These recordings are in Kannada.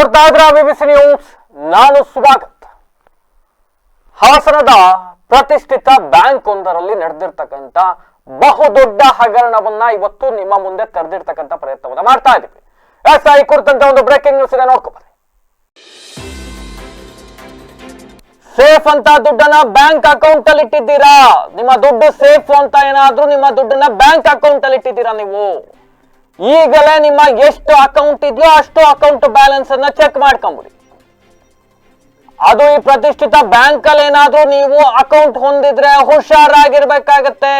ನೋಡ್ತಾ ಇದ್ರ ನ್ಯೂಸ್ ನಾನು ಸುಧಾಕರ್. ಹಾಸನದ ಪ್ರತಿಷ್ಠಿತ ಬ್ಯಾಂಕ್ ಒಂದರಲ್ಲಿ ನಡೆದಿರ್ತಕ್ಕಂಥ ಬಹುದೊಡ್ಡ ಹಗರಣವನ್ನ ಇವತ್ತು ನಿಮ್ಮ ಮುಂದೆ ತೆರೆದಿರ್ತಕ್ಕಂಥ ಪ್ರಯತ್ನವನ್ನ ಮಾಡ್ತಾ ಇದ್ದೀವಿ. ಎಸ್, ಈ ಕುರಿತಂತೆ ಒಂದು ಬ್ರೇಕಿಂಗ್ ನ್ಯೂಸ್ ಇದೆ ನೋಡ್ಕೊಬನ್ನಿ ಸೇಫ್ ಅಂತ ದುಡ್ಡನ್ನ ಬ್ಯಾಂಕ್ ಅಕೌಂಟ್ ಅಲ್ಲಿ ಇಟ್ಟಿದ್ದೀರಾ? ನಿಮ್ಮ ದುಡ್ಡು ಸೇಫ್ ಅಂತ ಏನಾದ್ರೂ ನಿಮ್ಮ ದುಡ್ಡನ್ನ ಬ್ಯಾಂಕ್ ಅಕೌಂಟ್ ಅಲ್ಲಿ ಇಟ್ಟಿದ್ದೀರಾ ನೀವು? ಈಗಲೇ ನಿಮ್ಮ ಎಷ್ಟು ಅಕೌಂಟ್ ಇದೆಯೋ ಅಷ್ಟು ಅಕೌಂಟ್ ಬ್ಯಾಲೆನ್ಸ್ ಅನ್ನ ಚೆಕ್ ಮಾಡ್ಕೊಂಬಿಡಿ. ಅದು ಈ ಪ್ರತಿಷ್ಠಿತ ಬ್ಯಾಂಕ್ ಅಲ್ಲಿ ಏನಾದ್ರೂ ನೀವು ಅಕೌಂಟ್ ಹೊಂದಿದ್ರೆ ಹುಷಾರಾಗಿರ್ಬೇಕಾಗತ್ತೆ.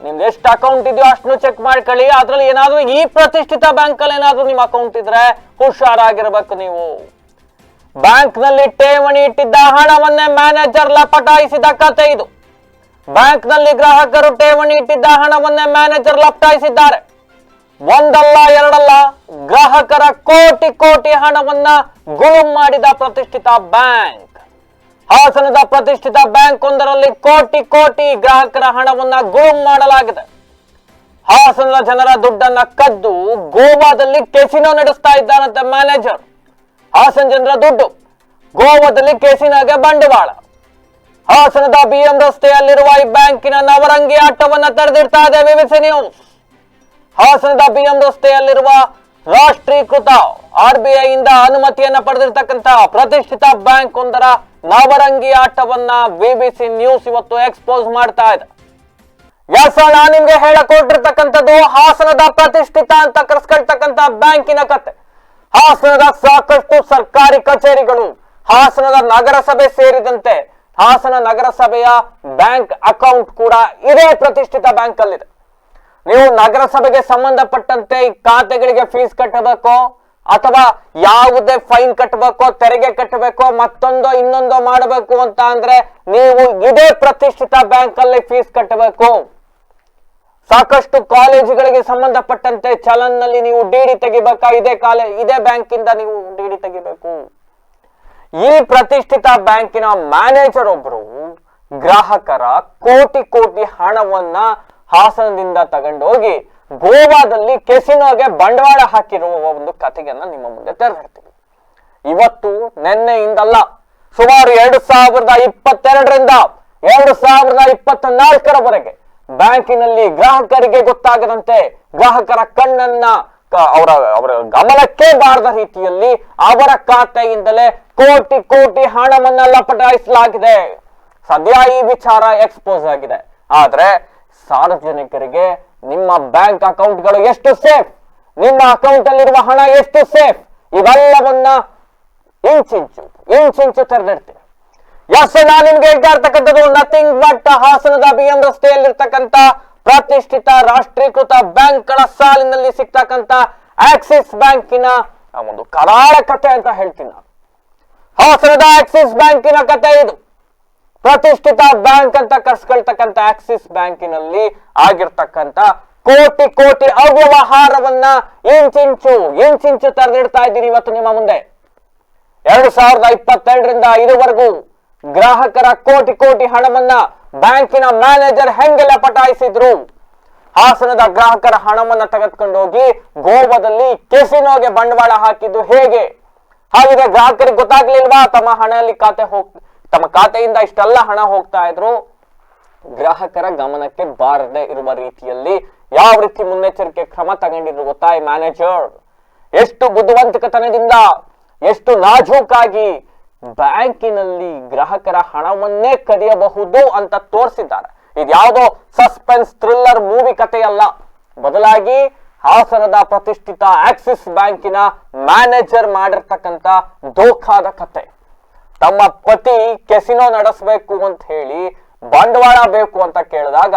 ನಿಮ್ದು ಎಷ್ಟು ಅಕೌಂಟ್ ಇದೆಯೋ ಅಷ್ಟು ಚೆಕ್ ಮಾಡ್ಕೊಳ್ಳಿ. ಅದ್ರಲ್ಲಿ ಏನಾದ್ರೂ ಈ ಪ್ರತಿಷ್ಠಿತ ಬ್ಯಾಂಕ್ ಅಲ್ಲಿ ಏನಾದ್ರೂ ನಿಮ್ಮ ಅಕೌಂಟ್ ಇದ್ರೆ ಹುಷಾರಾಗಿರ್ಬೇಕು ನೀವು. ಬ್ಯಾಂಕ್ನಲ್ಲಿ ಠೇವಣಿ ಇಟ್ಟಿದ್ದ ಹಣವನ್ನೇ ಮ್ಯಾನೇಜರ್ ಲಪಟಾಯಿಸಿದ ಕತೆ ಇದು. ಬ್ಯಾಂಕ್ನಲ್ಲಿ ಗ್ರಾಹಕರು ಠೇವಣಿ ಇಟ್ಟಿದ್ದ ಹಣವನ್ನೇ ಮ್ಯಾನೇಜರ್ ಲಪಟಾಯಿಸಿದ್ದಾರೆ ಒಂದಲ್ಲ, ಎರಡಲ್ಲ, ಗ್ರಾಹಕರ ಕೋಟಿ ಕೋಟಿ ಹಣವನ್ನ ಗುಳುಂ ಮಾಡಿದ ಪ್ರತಿಷ್ಠಿತ ಬ್ಯಾಂಕ್. ಹಾಸನದ ಪ್ರತಿಷ್ಠಿತ ಬ್ಯಾಂಕ್ ಒಂದರಲ್ಲಿ ಕೋಟಿ ಕೋಟಿ ಗ್ರಾಹಕರ ಹಣವನ್ನ ಗುಳುಂ ಮಾಡಲಾಗಿದೆ. ಹಾಸನದ ಜನರ ದುಡ್ಡನ್ನ ಕದ್ದು ಗೋವಾದಲ್ಲಿ ಕೆಸಿನೋ ನಡೆಸ್ತಾ ಇದ್ದಾರಂತೆ ಮ್ಯಾನೇಜರ್ ಹಾಸನ ಜನರ ದುಡ್ಡು ಗೋವಾದಲ್ಲಿ ಕೆಸಿನೋಗೆ ಬಂಡವಾಳ. ಹಾಸನದ ಬಿಎಂ ರಸ್ತೆಯಲ್ಲಿರುವ ಈ ಬ್ಯಾಂಕಿನ ನವರಂಗಿ ಆಟವನ್ನ ತೆರೆದಿಡ್ತಾ ಇದೆ ನ್ಯೂಸ್. ಹಾಸನದ ಬಿಎಂ ರಸ್ತೆಯಲ್ಲಿರುವ ರಾಷ್ಟ್ರೀಕೃತ ಆರ್ ಬಿ ಇಂದ ಅನುಮತಿಯನ್ನ ಪಡೆದಿರ್ತಕ್ಕಂಥ ಪ್ರತಿಷ್ಠಿತ ಬ್ಯಾಂಕ್ ಒಂದರ ನವರಂಗಿ ಆಟವನ್ನ ಬಿಬಿಸಿ ನ್ಯೂಸ್ ಇವತ್ತು ಎಕ್ಸ್ಪೋಸ್ ಮಾಡ್ತಾ ಇದೆ. ಎಸ್ ನಾನು ನಿಮ್ಗೆ ಹೇಳಕೊಟ್ಟಿರ್ತಕ್ಕಂಥದ್ದು ಹಾಸನದ ಪ್ರತಿಷ್ಠಿತ ಅಂತ ಕರೆಸ್ಕೊಳ್ತಕ್ಕಂತ ಬ್ಯಾಂಕಿನ ಕತೆ. ಹಾಸನದ ಸಾಕಷ್ಟು ಸರ್ಕಾರಿ ಕಚೇರಿಗಳು, ಹಾಸನದ ನಗರಸಭೆ ಸೇರಿದಂತೆ ಹಾಸನ ನಗರಸಭೆಯ ಬ್ಯಾಂಕ್ ಅಕೌಂಟ್ ಕೂಡ ಇದೇ ಪ್ರತಿಷ್ಠಿತ ಬ್ಯಾಂಕ್ ಅಲ್ಲಿದೆ ನೀವು ನಗರಸಭೆಗೆ ಸಂಬಂಧಪಟ್ಟಂತೆ ಖಾತೆಗಳಿಗೆ ಫೀಸ್ ಕಟ್ಟಬೇಕೋ, ಅಥವಾ ಯಾವುದೇ ಫೈನ್ ಕಟ್ಟಬೇಕೋ, ತೆರಿಗೆ ಕಟ್ಟಬೇಕೋ, ಮತ್ತೊಂದೋ, ಇನ್ನೊಂದೋ ಮಾಡಬೇಕು ಅಂತ ಅಂದ್ರೆ ನೀವು ಇದೇ ಪ್ರತಿಷ್ಠಿತ ಬ್ಯಾಂಕ್ ಅಲ್ಲಿ ಫೀಸ್ ಕಟ್ಟಬೇಕು. ಸಾಕಷ್ಟು ಕಾಲೇಜುಗಳಿಗೆ ಸಂಬಂಧಪಟ್ಟಂತೆ ಚಲನ್ನಲ್ಲಿ ನೀವು ಡಿಡಿ ತೆಗಿಬೇಕಾ? ಇದೇ ಕಾಲೇಜ್ ಇದೇ ಬ್ಯಾಂಕ್ ಇಂದ ನೀವು ಡಿಡಿ ತೆಗಿಬೇಕು. ಈ ಪ್ರತಿಷ್ಠಿತ ಬ್ಯಾಂಕಿನ ಮ್ಯಾನೇಜರ್ ಒಬ್ರು ಗ್ರಾಹಕರ ಕೋಟಿ ಕೋಟಿ ಹಣವನ್ನ ಹಾಸನದಿಂದ ತಗೊಂಡೋಗಿ ಗೋವಾದಲ್ಲಿ ಕೆಸಿನೋಗೆ ಬಂಡವಾಳ ಹಾಕಿರುವ ಒಂದು ಕಥೆಯನ್ನ ನಿಮ್ಮ ಮುಂದೆ ತೆರೆದಿಡ್ತೀವಿ ಇವತ್ತು ನಿನ್ನೆಯಿಂದಲ್ಲ ಸುಮಾರು ಎರಡು ಸಾವಿರದ ಇಪ್ಪತ್ತೆರಡರಿಂದ ಎರಡು ಸಾವಿರದ ಇಪ್ಪತ್ತ ನಾಲ್ಕರವರೆಗೆ ಬ್ಯಾಂಕಿನಲ್ಲಿ ಗ್ರಾಹಕರಿಗೆ ಗೊತ್ತಾಗದಂತೆ ಗ್ರಾಹಕರ ಕಣ್ಣನ್ನ ಅವರ ಅವರ ಗಮನಕ್ಕೆ ಬಾರದ ರೀತಿಯಲ್ಲಿ ಅವರ ಖಾತೆಯಿಂದಲೇ ಕೋಟಿ ಕೋಟಿ ಹಣವನ್ನ ಲಪಟಾಯಿಸಲಾಗಿದೆ ಸದ್ಯ ಈ ವಿಚಾರ ಎಕ್ಸ್ಪೋಸ್ ಆಗಿದೆ. ಆದ್ರೆ ಸಾರ್ವಜನಿಕರಿಗೆ ನಿಮ್ಮ ಬ್ಯಾಂಕ್ ಅಕೌಂಟ್ಗಳು ಎಷ್ಟು ಸೇಫ್? ನಿಮ್ಮ ಅಕೌಂಟ್ ಅಲ್ಲಿರುವ ಹಣ ಎಷ್ಟು ಸೇಫ್? ಇವೆಲ್ಲವನ್ನ ಇಂಚಿಂಚು ಇಂಚಿಂಚು ತೆರೆದಿಡ್ತೀನಿ. ಎಸ್ ನಾನು ನಿಮ್ಗೆ ಹೇಳ್ತಾ ಇರ್ತಕ್ಕಂಥದ್ದು ನಥಿಂಗ್ ಬಟ್ ಹಾಸನದ ಬಿ ಎಂ ರಸ್ತೆಯಲ್ಲಿರ್ತಕ್ಕಂಥ ಪ್ರತಿಷ್ಠಿತ ರಾಷ್ಟ್ರೀಕೃತ ಬ್ಯಾಂಕ್ಗಳ ಸಾಲಿನಲ್ಲಿ ಸಿಗ್ತಕ್ಕಂಥ ಆಕ್ಸಿಸ್ ಬ್ಯಾಂಕಿನ ಒಂದು ಕರಾಳ ಕಥೆ ಅಂತ ಹೇಳ್ತೀನಿ ನಾನು. ಹಾಸನದ ಆಕ್ಸಿಸ್ ಬ್ಯಾಂಕಿನ ಕಥೆ ಇದು. ಪ್ರತಿಷ್ಠಿತ ಬ್ಯಾಂಕ್ ಅಂತ ಕರ್ಸ್ಕೊಳ್ತಕ್ಕಂಥ ಆಕ್ಸಿಸ್ ಬ್ಯಾಂಕಿನಲ್ಲಿ ಆಗಿರ್ತಕ್ಕಂತ ಕೋಟಿ ಕೋಟಿ ಅವ್ಯವಹಾರವನ್ನ ಇಂಚಿಂಚು ಇಂಚಿಂಚು ತೆರೆದಿಡ್ತಾ ಇದ್ದೀನಿ ಇವತ್ತು ನಿಮ್ಮ ಮುಂದೆ. ಎರಡು ಸಾವಿರದ ಇಪ್ಪತ್ತೆರಡರಿಂದ ಇದುವರೆಗೂ ಗ್ರಾಹಕರ ಕೋಟಿ ಕೋಟಿ ಹಣವನ್ನ ಬ್ಯಾಂಕಿನ ಮ್ಯಾನೇಜರ್ ಹೆಂಗೆಲ್ಲ ಪಟಾಯಿಸಿದ್ರು? ಹಾಸನದ ಗ್ರಾಹಕರ ಹಣವನ್ನ ತೆಗೆದುಕೊಂಡು ಹೋಗಿ ಗೋವಾದಲ್ಲಿ ಕೆಸಿನೋಗೆ ಬಂಡವಾಳ ಹಾಕಿದ್ದು ಹೇಗೆ? ಹಾಗಿದ್ರೆ ಗ್ರಾಹಕರಿಗೆ ಗೊತ್ತಾಗ್ಲಿಲ್ವಾ ತಮ್ಮ ಹಣದಲ್ಲಿ ಖಾತೆ ಹೋಗ್ ತಮ್ಮ ಖಾತೆಯಿಂದ ಇಷ್ಟೆಲ್ಲ ಹಣ ಹೋಗ್ತಾ ಇದ್ರು, ಗ್ರಾಹಕರ ಗಮನಕ್ಕೆ ಬಾರದೆ ಇರುವ ರೀತಿಯಲ್ಲಿ ಯಾವ ರೀತಿ ಮುನ್ನೆಚ್ಚರಿಕೆ ಕ್ರಮ ತಗೊಂಡಿದ್ರು ಗೊತ್ತಾ ಈ ಮ್ಯಾನೇಜರ್? ಎಷ್ಟು ಬುದ್ಧಿವಂತಿಕತನದಿಂದ, ಎಷ್ಟು ನಾಜೂಕಾಗಿ ಬ್ಯಾಂಕಿನಲ್ಲಿ ಗ್ರಾಹಕರ ಹಣವನ್ನೇ ಕದಿಯಬಹುದು ಅಂತ ತೋರಿಸಿದ್ದಾರೆ. ಇದ್ಯಾವುದೋ ಸಸ್ಪೆನ್ಸ್ ಥ್ರಿಲ್ಲರ್ ಮೂವಿ ಕಥೆಯಲ್ಲ. ಬದಲಾಗಿ ಹಾಸನದ ಪ್ರತಿಷ್ಠಿತ ಆಕ್ಸಿಸ್ ಬ್ಯಾಂಕಿನ ಮ್ಯಾನೇಜರ್ ಮಾಡಿರ್ತಕ್ಕಂಥ ದೋಖಾದ ಕತೆ. ತಮ್ಮ ಪತಿ ಕೆಸಿನೋ ನಡೆಸಬೇಕು ಅಂತ ಹೇಳಿ ಬಂಡವಾಳ ಬೇಕು ಅಂತ ಕೇಳಿದಾಗ,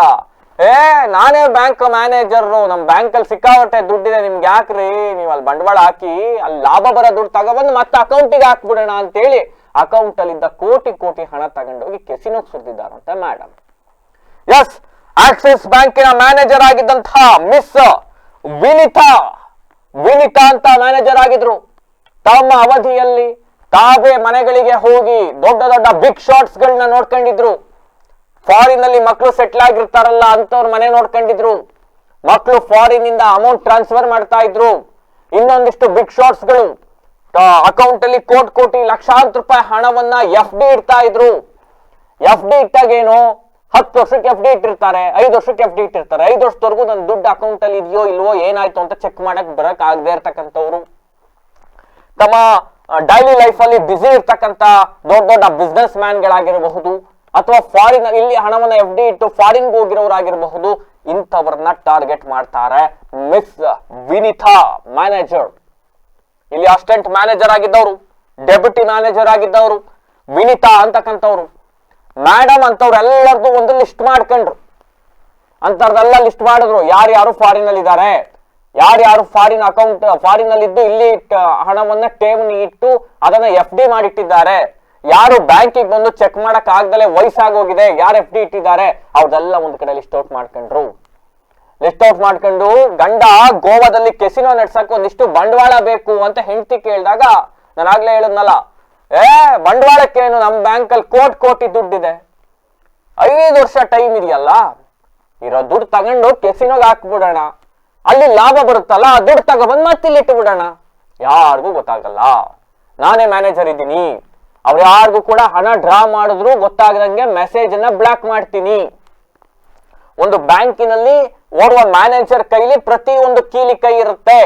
ಏ, ನಾನೇ ಬ್ಯಾಂಕ್ ಮ್ಯಾನೇಜರ್ ನಮ್ ಬ್ಯಾಂಕ್ ಅಲ್ಲಿ ಸಿಕ್ಕಾಪಟ್ಟೆ ದುಡ್ಡಿದೆ, ನಿಮ್ಗೆ ಯಾಕ್ರಿ? ನೀವು ಅಲ್ಲಿ ಬಂಡವಾಳ ಹಾಕಿ, ಅಲ್ಲಿ ಲಾಭ ಬರೋ ದುಡ್ಡು ತಗೊಬಂದು ಮತ್ತೆ ಅಕೌಂಟಿಗೆ ಹಾಕ್ಬಿಡೋಣ ಅಂತೇಳಿ ಅಕೌಂಟ್ ಕೋಟಿ ಕೋಟಿ ಹಣ ತಗೊಂಡೋಗಿ ಕೆಸಿನೋಗ್ ಸುರಿದಿದ್ದಾರಂತೆ ಮೇಡಮ್ ಎಸ್ ಆಕ್ಸಿಸ್ ಬ್ಯಾಂಕಿನ ಮ್ಯಾನೇಜರ್ ಆಗಿದ್ದಂತಹ ಮಿಸ್ ವಿನಿತಾ ವಿನಿತಾ ಅಂತ ಮ್ಯಾನೇಜರ್ ಆಗಿದ್ರು. ತಮ್ಮ ಅವಧಿಯಲ್ಲಿ ತಾವೇ ಮನೆಗಳಿಗೆ ಹೋಗಿ ದೊಡ್ಡ ದೊಡ್ಡ ಬಿಗ್ ಶಾಟ್ಸ್ ಗಳನ್ನ ನೋಡ್ಕೊಂಡಿದ್ರು. ಫಾರಿನ್ ಅಲ್ಲಿ ಮಕ್ಕಳು ಸೆಟ್ಲ್ ಆಗಿರ್ತಾರಲ್ಲ ಅಂತವ್ರ ಮನೆ ನೋಡ್ಕೊಂಡಿದ್ರು. ಮಕ್ಕಳು ಫಾರಿನ್ ಇಂದ ಅಮೌಂಟ್ ಟ್ರಾನ್ಸ್ಫರ್ ಮಾಡ್ತಾ ಇದ್ರು. ಇನ್ನೊಂದಿಷ್ಟು ಬಿಗ್ ಶಾಟ್ಸ್ಗಳು. ಅಕೌಂಟ್ ಅಲ್ಲಿ ಕೋಟಿ ಕೋಟಿ ಲಕ್ಷಾಂತರ ರೂಪಾಯಿ ಹಣವನ್ನ ಎಫ್ ಡಿ ಇಡ್ತಾ ಇದ್ರು. ಎಫ್ ಡಿ ಇಟ್ಟಾಗ ಏನು ಹತ್ತು ವರ್ಷಕ್ಕೆ ಎಫ್ ಡಿ ಇಟ್ಟಿರ್ತಾರೆ, ಐದು ವರ್ಷಕ್ಕೆ ಎಫ್ ಡಿ ಇಟ್ಟಿರ್ತಾರೆ. ಐದು ವರ್ಷದವರೆಗೂ ನನ್ನ ದುಡ್ಡು ಅಕೌಂಟ್ ಅಲ್ಲಿ ಇದೆಯೋ ಇಲ್ವೋ ಏನಾಯ್ತು ಅಂತ ಚೆಕ್ ಮಾಡಕ್ ಬರಕ್ ಆಗದೆ ಇರ್ತಕ್ಕಂಥವ್ರು. ತಮ್ಮ ಡೈಲಿ ಲೈಫ್ ಅಲ್ಲಿ ಬ್ಯುಸಿ ಇರ್ತಕ್ಕಂತ ದೊಡ್ಡ ದೊಡ್ಡ ಬಿಸ್ನೆಸ್ ಮ್ಯಾನ್ಗಳಾಗಿರಬಹುದು ಅಥವಾ ಫಾರಿನ್ ಇಲ್ಲಿ ಹಣವನ್ನ ಎಫ್ ಡಿ ಇಟ್ಟು ಫಾರಿನ್ ಹೋಗಿರೋರಾಗಿರಬಹುದು, ಇಂಥವ್ರನ್ನ ಟಾರ್ಗೆಟ್ ಮಾಡ್ತಾರೆ ಮಿಸ್ ವಿನಿತಾ ಮ್ಯಾನೇಜರ್ ಇಲ್ಲಿ ಅಸಿಸ್ಟೆಂಟ್ ಮ್ಯಾನೇಜರ್ ಆಗಿದ್ದವರು ಡೆಪ್ಯೂಟಿ ಮ್ಯಾನೇಜರ್ ಆಗಿದ್ದವರು ವಿನಿತಾ ಅಂತಕ್ಕಂಥವ್ರು. ಮೇಡಮ್ ಅಂತವ್ರೆಲ್ಲರದು ಒಂದು ಲಿಸ್ಟ್ ಮಾಡ್ಕೊಂಡ್ರು. ಅಂತವ್ರದೆಲ್ಲ ಲಿಸ್ಟ್ ಮಾಡಿದ್ರು. ಯಾರ್ಯಾರು ಫಾರಿನ್ ಅಲ್ಲಿ ಇದ್ದಾರೆ ಯಾರ್ಯಾರು ಫಾರಿನ್ ಅಕೌಂಟ್ ಫಾರಿನ್ ಅಲ್ಲಿ ಇದ್ದು ಇಲ್ಲಿ ಹಣವನ್ನ ಠೇವಣಿ ಇಟ್ಟು ಅದನ್ನ ಎಫ್ ಡಿ ಮಾಡಿಟ್ಟಿದ್ದಾರೆ. ಯಾರು ಬ್ಯಾಂಕಿಗೆ ಬಂದು ಚೆಕ್ ಮಾಡಕ್ ಆಗ್ದಲೆ ವಯಸ್ಸಾಗೋಗಿದೆ ಯಾರು ಎಫ್ ಡಿ ಇಟ್ಟಿದ್ದಾರೆ, ಅವ್ರದೆಲ್ಲ ಒಂದ್ ಕಡೆ ಲಿಸ್ಟ್ ಔಟ್ ಮಾಡ್ಕೊಂಡ್ರು. ಲಿಸ್ಟ್ ಔಟ್ ಮಾಡ್ಕೊಂಡು, ಗಂಡ ಗೋವಾದಲ್ಲಿ ಕೆಸಿನೋ ನಡ್ಸಕ್ ಒಂದಿಷ್ಟು ಬಂಡವಾಳ ಬೇಕು ಅಂತ ಹೆಂಡತಿ ಕೇಳಿದಾಗ, ನಾನು ಆಗ್ಲೇ ಹೇಳಿದ್ನಲ್ಲ, ಏ ಬಂಡವಾಳಕ್ಕೇನು ನಮ್ ಬ್ಯಾಂಕಲ್ಲಿ ಕೋಟಿ ಕೋಟಿ ದುಡ್ಡಿದೆ. ಐದು ವರ್ಷ ಟೈಮ್ ಇದೆಯಲ್ಲ, ಇರೋ ದುಡ್ಡು ತಗೊಂಡು ಕೆಸಿನೋಗ್ ಹಾಕ್ಬಿಡೋಣ. ಅಲ್ಲಿ ಲಾಭ ಬರುತ್ತಲ್ಲ ದುಡ್ಡು ತಗೊಬಂದ್ ಮತ್ತೆ ಇಲ್ಲಿ ಇಟ್ಟು ಬಿಡೋಣ ಯಾರಿಗೂ ಗೊತ್ತಾಗಲ್ಲ. ನಾನೇ ಮ್ಯಾನೇಜರ್ ಇದ್ದೀನಿ. ಅವ್ರು ಯಾರಿಗೂ ಕೂಡ ಹಣ ಡ್ರಾ ಮಾಡಿದ್ರು ಗೊತ್ತಾಗದಂಗೆ ಮೆಸೇಜ್ ಅನ್ನ ಬ್ಲಾಕ್ ಮಾಡ್ತೀನಿ. ಒಂದು ಬ್ಯಾಂಕಿನಲ್ಲಿ ಓಡುವ ಮ್ಯಾನೇಜರ್ ಕೈಲಿ ಪ್ರತಿ ಒಂದು ಕೀಲಿ ಕೈ ಇರುತ್ತೆ.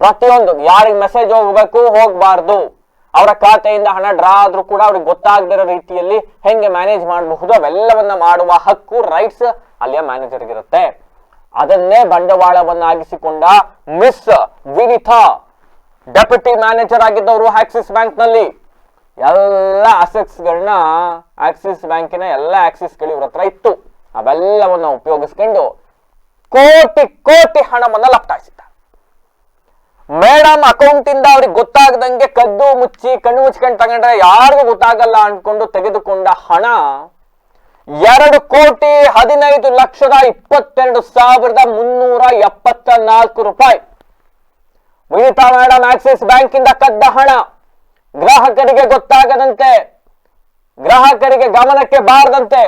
ಪ್ರತಿಯೊಂದು, ಯಾರಿಗೆ ಮೆಸೇಜ್ ಹೋಗ್ಬೇಕು, ಹೋಗ್ಬಾರ್ದು. ಅವರ ಖಾತೆಯಿಂದ ಹಣ ಡ್ರಾ ಆದ್ರೂ ಕೂಡ ಅವ್ರಿಗೆ ಗೊತ್ತಾಗದಿರೋ ರೀತಿಯಲ್ಲಿ ಹೆಂಗೆ ಮ್ಯಾನೇಜ್ ಮಾಡಬಹುದು, ಅವೆಲ್ಲವನ್ನ ಮಾಡುವ ಹಕ್ಕು ರೈಟ್ಸ್ ಅಲ್ಲಿಯ ಮ್ಯಾನೇಜರ್ಗೆ ಇರುತ್ತೆ. ಅದನ್ನೇ ಬಂಡವಾಳವನ್ನಾಗಿಸಿಕೊಂಡ ಮಿಸ್ ವಿನಿತಾ, ಡೆಪ್ಯೂಟಿ ಮ್ಯಾನೇಜರ್ ಆಗಿದ್ದವರು ಆಕ್ಸಿಸ್ ಬ್ಯಾಂಕ್ನಲ್ಲಿ ಎಲ್ಲ ಅಸೆಟ್ಸ್ಗಳನ್ನ ಆಕ್ಸಿಸ್ ಬ್ಯಾಂಕಿನ ಎಲ್ಲ ಆಕ್ಸಿಸ್ಗಳು ಇವ್ರ ಹತ್ರ ಇತ್ತು. ಅವೆಲ್ಲವನ್ನ ಉಪಯೋಗಿಸ್ಕೊಂಡು ಕೋಟಿ ಕೋಟಿ ಹಣವನ್ನ ಲಪ್ಟಾಯಿಸಿದ್ದಾರೆ ಮೇಡಮ್ ಅಕೌಂಟ್ ಇಂದ ಅವ್ರಿಗೆ ಗೊತ್ತಾಗದಂಗೆ ಕದ್ದು ಮುಚ್ಚಿ, ಕಣ್ಣು ಮುಚ್ಕೊಂಡು ತಗೊಂಡ್ರೆ ಯಾರಿಗೂ ಗೊತ್ತಾಗಲ್ಲ ಅನ್ಕೊಂಡು ತೆಗೆದುಕೊಂಡ ಹಣ ಎರಡು ಕೋಟಿ ಹದಿನೈದು ಲಕ್ಷದ ಇಪ್ಪತ್ತೆರಡು ಸಾವಿರದ ಮುನ್ನೂರ ಎಪ್ಪತ್ತ ನಾಲ್ಕು ರೂಪಾಯಿ. ವಿನಿತಾ ಮೇಡಮ್ ಆಕ್ಸಿಸ್ ಬ್ಯಾಂಕ್ ಇಂದ ಕದ್ದ ಹಣ. ಗ್ರಾಹಕರಿಗೆ ಗೊತ್ತಾಗದಂತೆ, ಗ್ರಾಹಕರಿಗೆ ಗಮನಕ್ಕೆ ಬಾರದಂತೆ,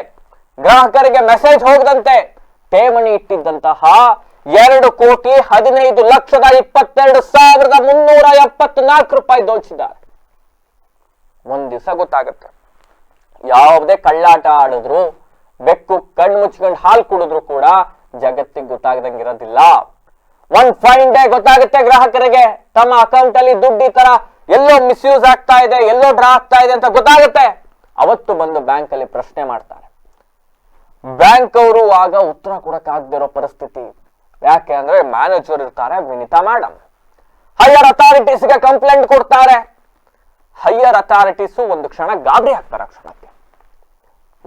ಗ್ರಾಹಕರಿಗೆ ಮೆಸೇಜ್ ಹೋಗದಂತೆ ಠೇವಣಿ ಇಟ್ಟಿದ್ದಂತಹ ಎರಡು ಕೋಟಿ ಹದಿನೈದು ಲಕ್ಷದ ಇಪ್ಪತ್ತೆರಡು ಸಾವಿರದ ಮುನ್ನೂರ ಎಪ್ಪತ್ನಾಲ್ಕು ರೂಪಾಯಿ ದೋಚಿದ್ದಾರೆ. ಒಂದ್ ದಿವಸ ಗೊತ್ತಾಗುತ್ತೆ. ಯಾವುದೇ ಕಳ್ಳಾಟ ಆಡಿದ್ರು, ಬೆಕ್ಕು ಕಣ್ಣು ಮುಚ್ಕೊಂಡು ಹಾಲು ಕುಡಿದ್ರು ಕೂಡ ಜಗತ್ತಿಗೆ ಗೊತ್ತಾಗದಂಗಿರೋದಿಲ್ಲ ಒನ್ ಫೈನ್ ಡೇ ಗೊತ್ತಾಗುತ್ತೆ ಗ್ರಾಹಕರಿಗೆ. ತಮ್ಮ ಅಕೌಂಟ್ ಅಲ್ಲಿ ದುಡ್ಡು ಈ ತರ ಎಲ್ಲೋ ಮಿಸ್ಯೂಸ್ ಆಗ್ತಾ ಇದೆ, ಎಲ್ಲೋ ಡ್ರಾ ಆಗ್ತಾ ಇದೆ ಅಂತ ಗೊತ್ತಾಗುತ್ತೆ. ಅವತ್ತು ಬಂದು ಬ್ಯಾಂಕ್ ಅಲ್ಲಿ ಪ್ರಶ್ನೆ ಮಾಡ್ತಾರೆ. ಬ್ಯಾಂಕ್ ಅವರು ಆಗ ಉತ್ತರ ಕೊಡಕ್ ಆಗದಿರೋ ಪರಿಸ್ಥಿತಿ. ಯಾಕೆ ಅಂದ್ರೆ ಮ್ಯಾನೇಜರ್ ಇರ್ತಾರೆ ವಿನಿತಾ ಮೇಡಮ್ ಹೈಯರ್ ಅಥಾರಿಟೀಸ್ಗೆ ಕಂಪ್ಲೇಂಟ್ ಕೊಡ್ತಾರೆ. ಹೈಯರ್ ಅಥಾರಿಟೀಸ್ ಒಂದು ಕ್ಷಣ ಗಾಬರಿ ಆಗ್ತಾರೆ ಕ್ಷಣಕ್ಕೆ.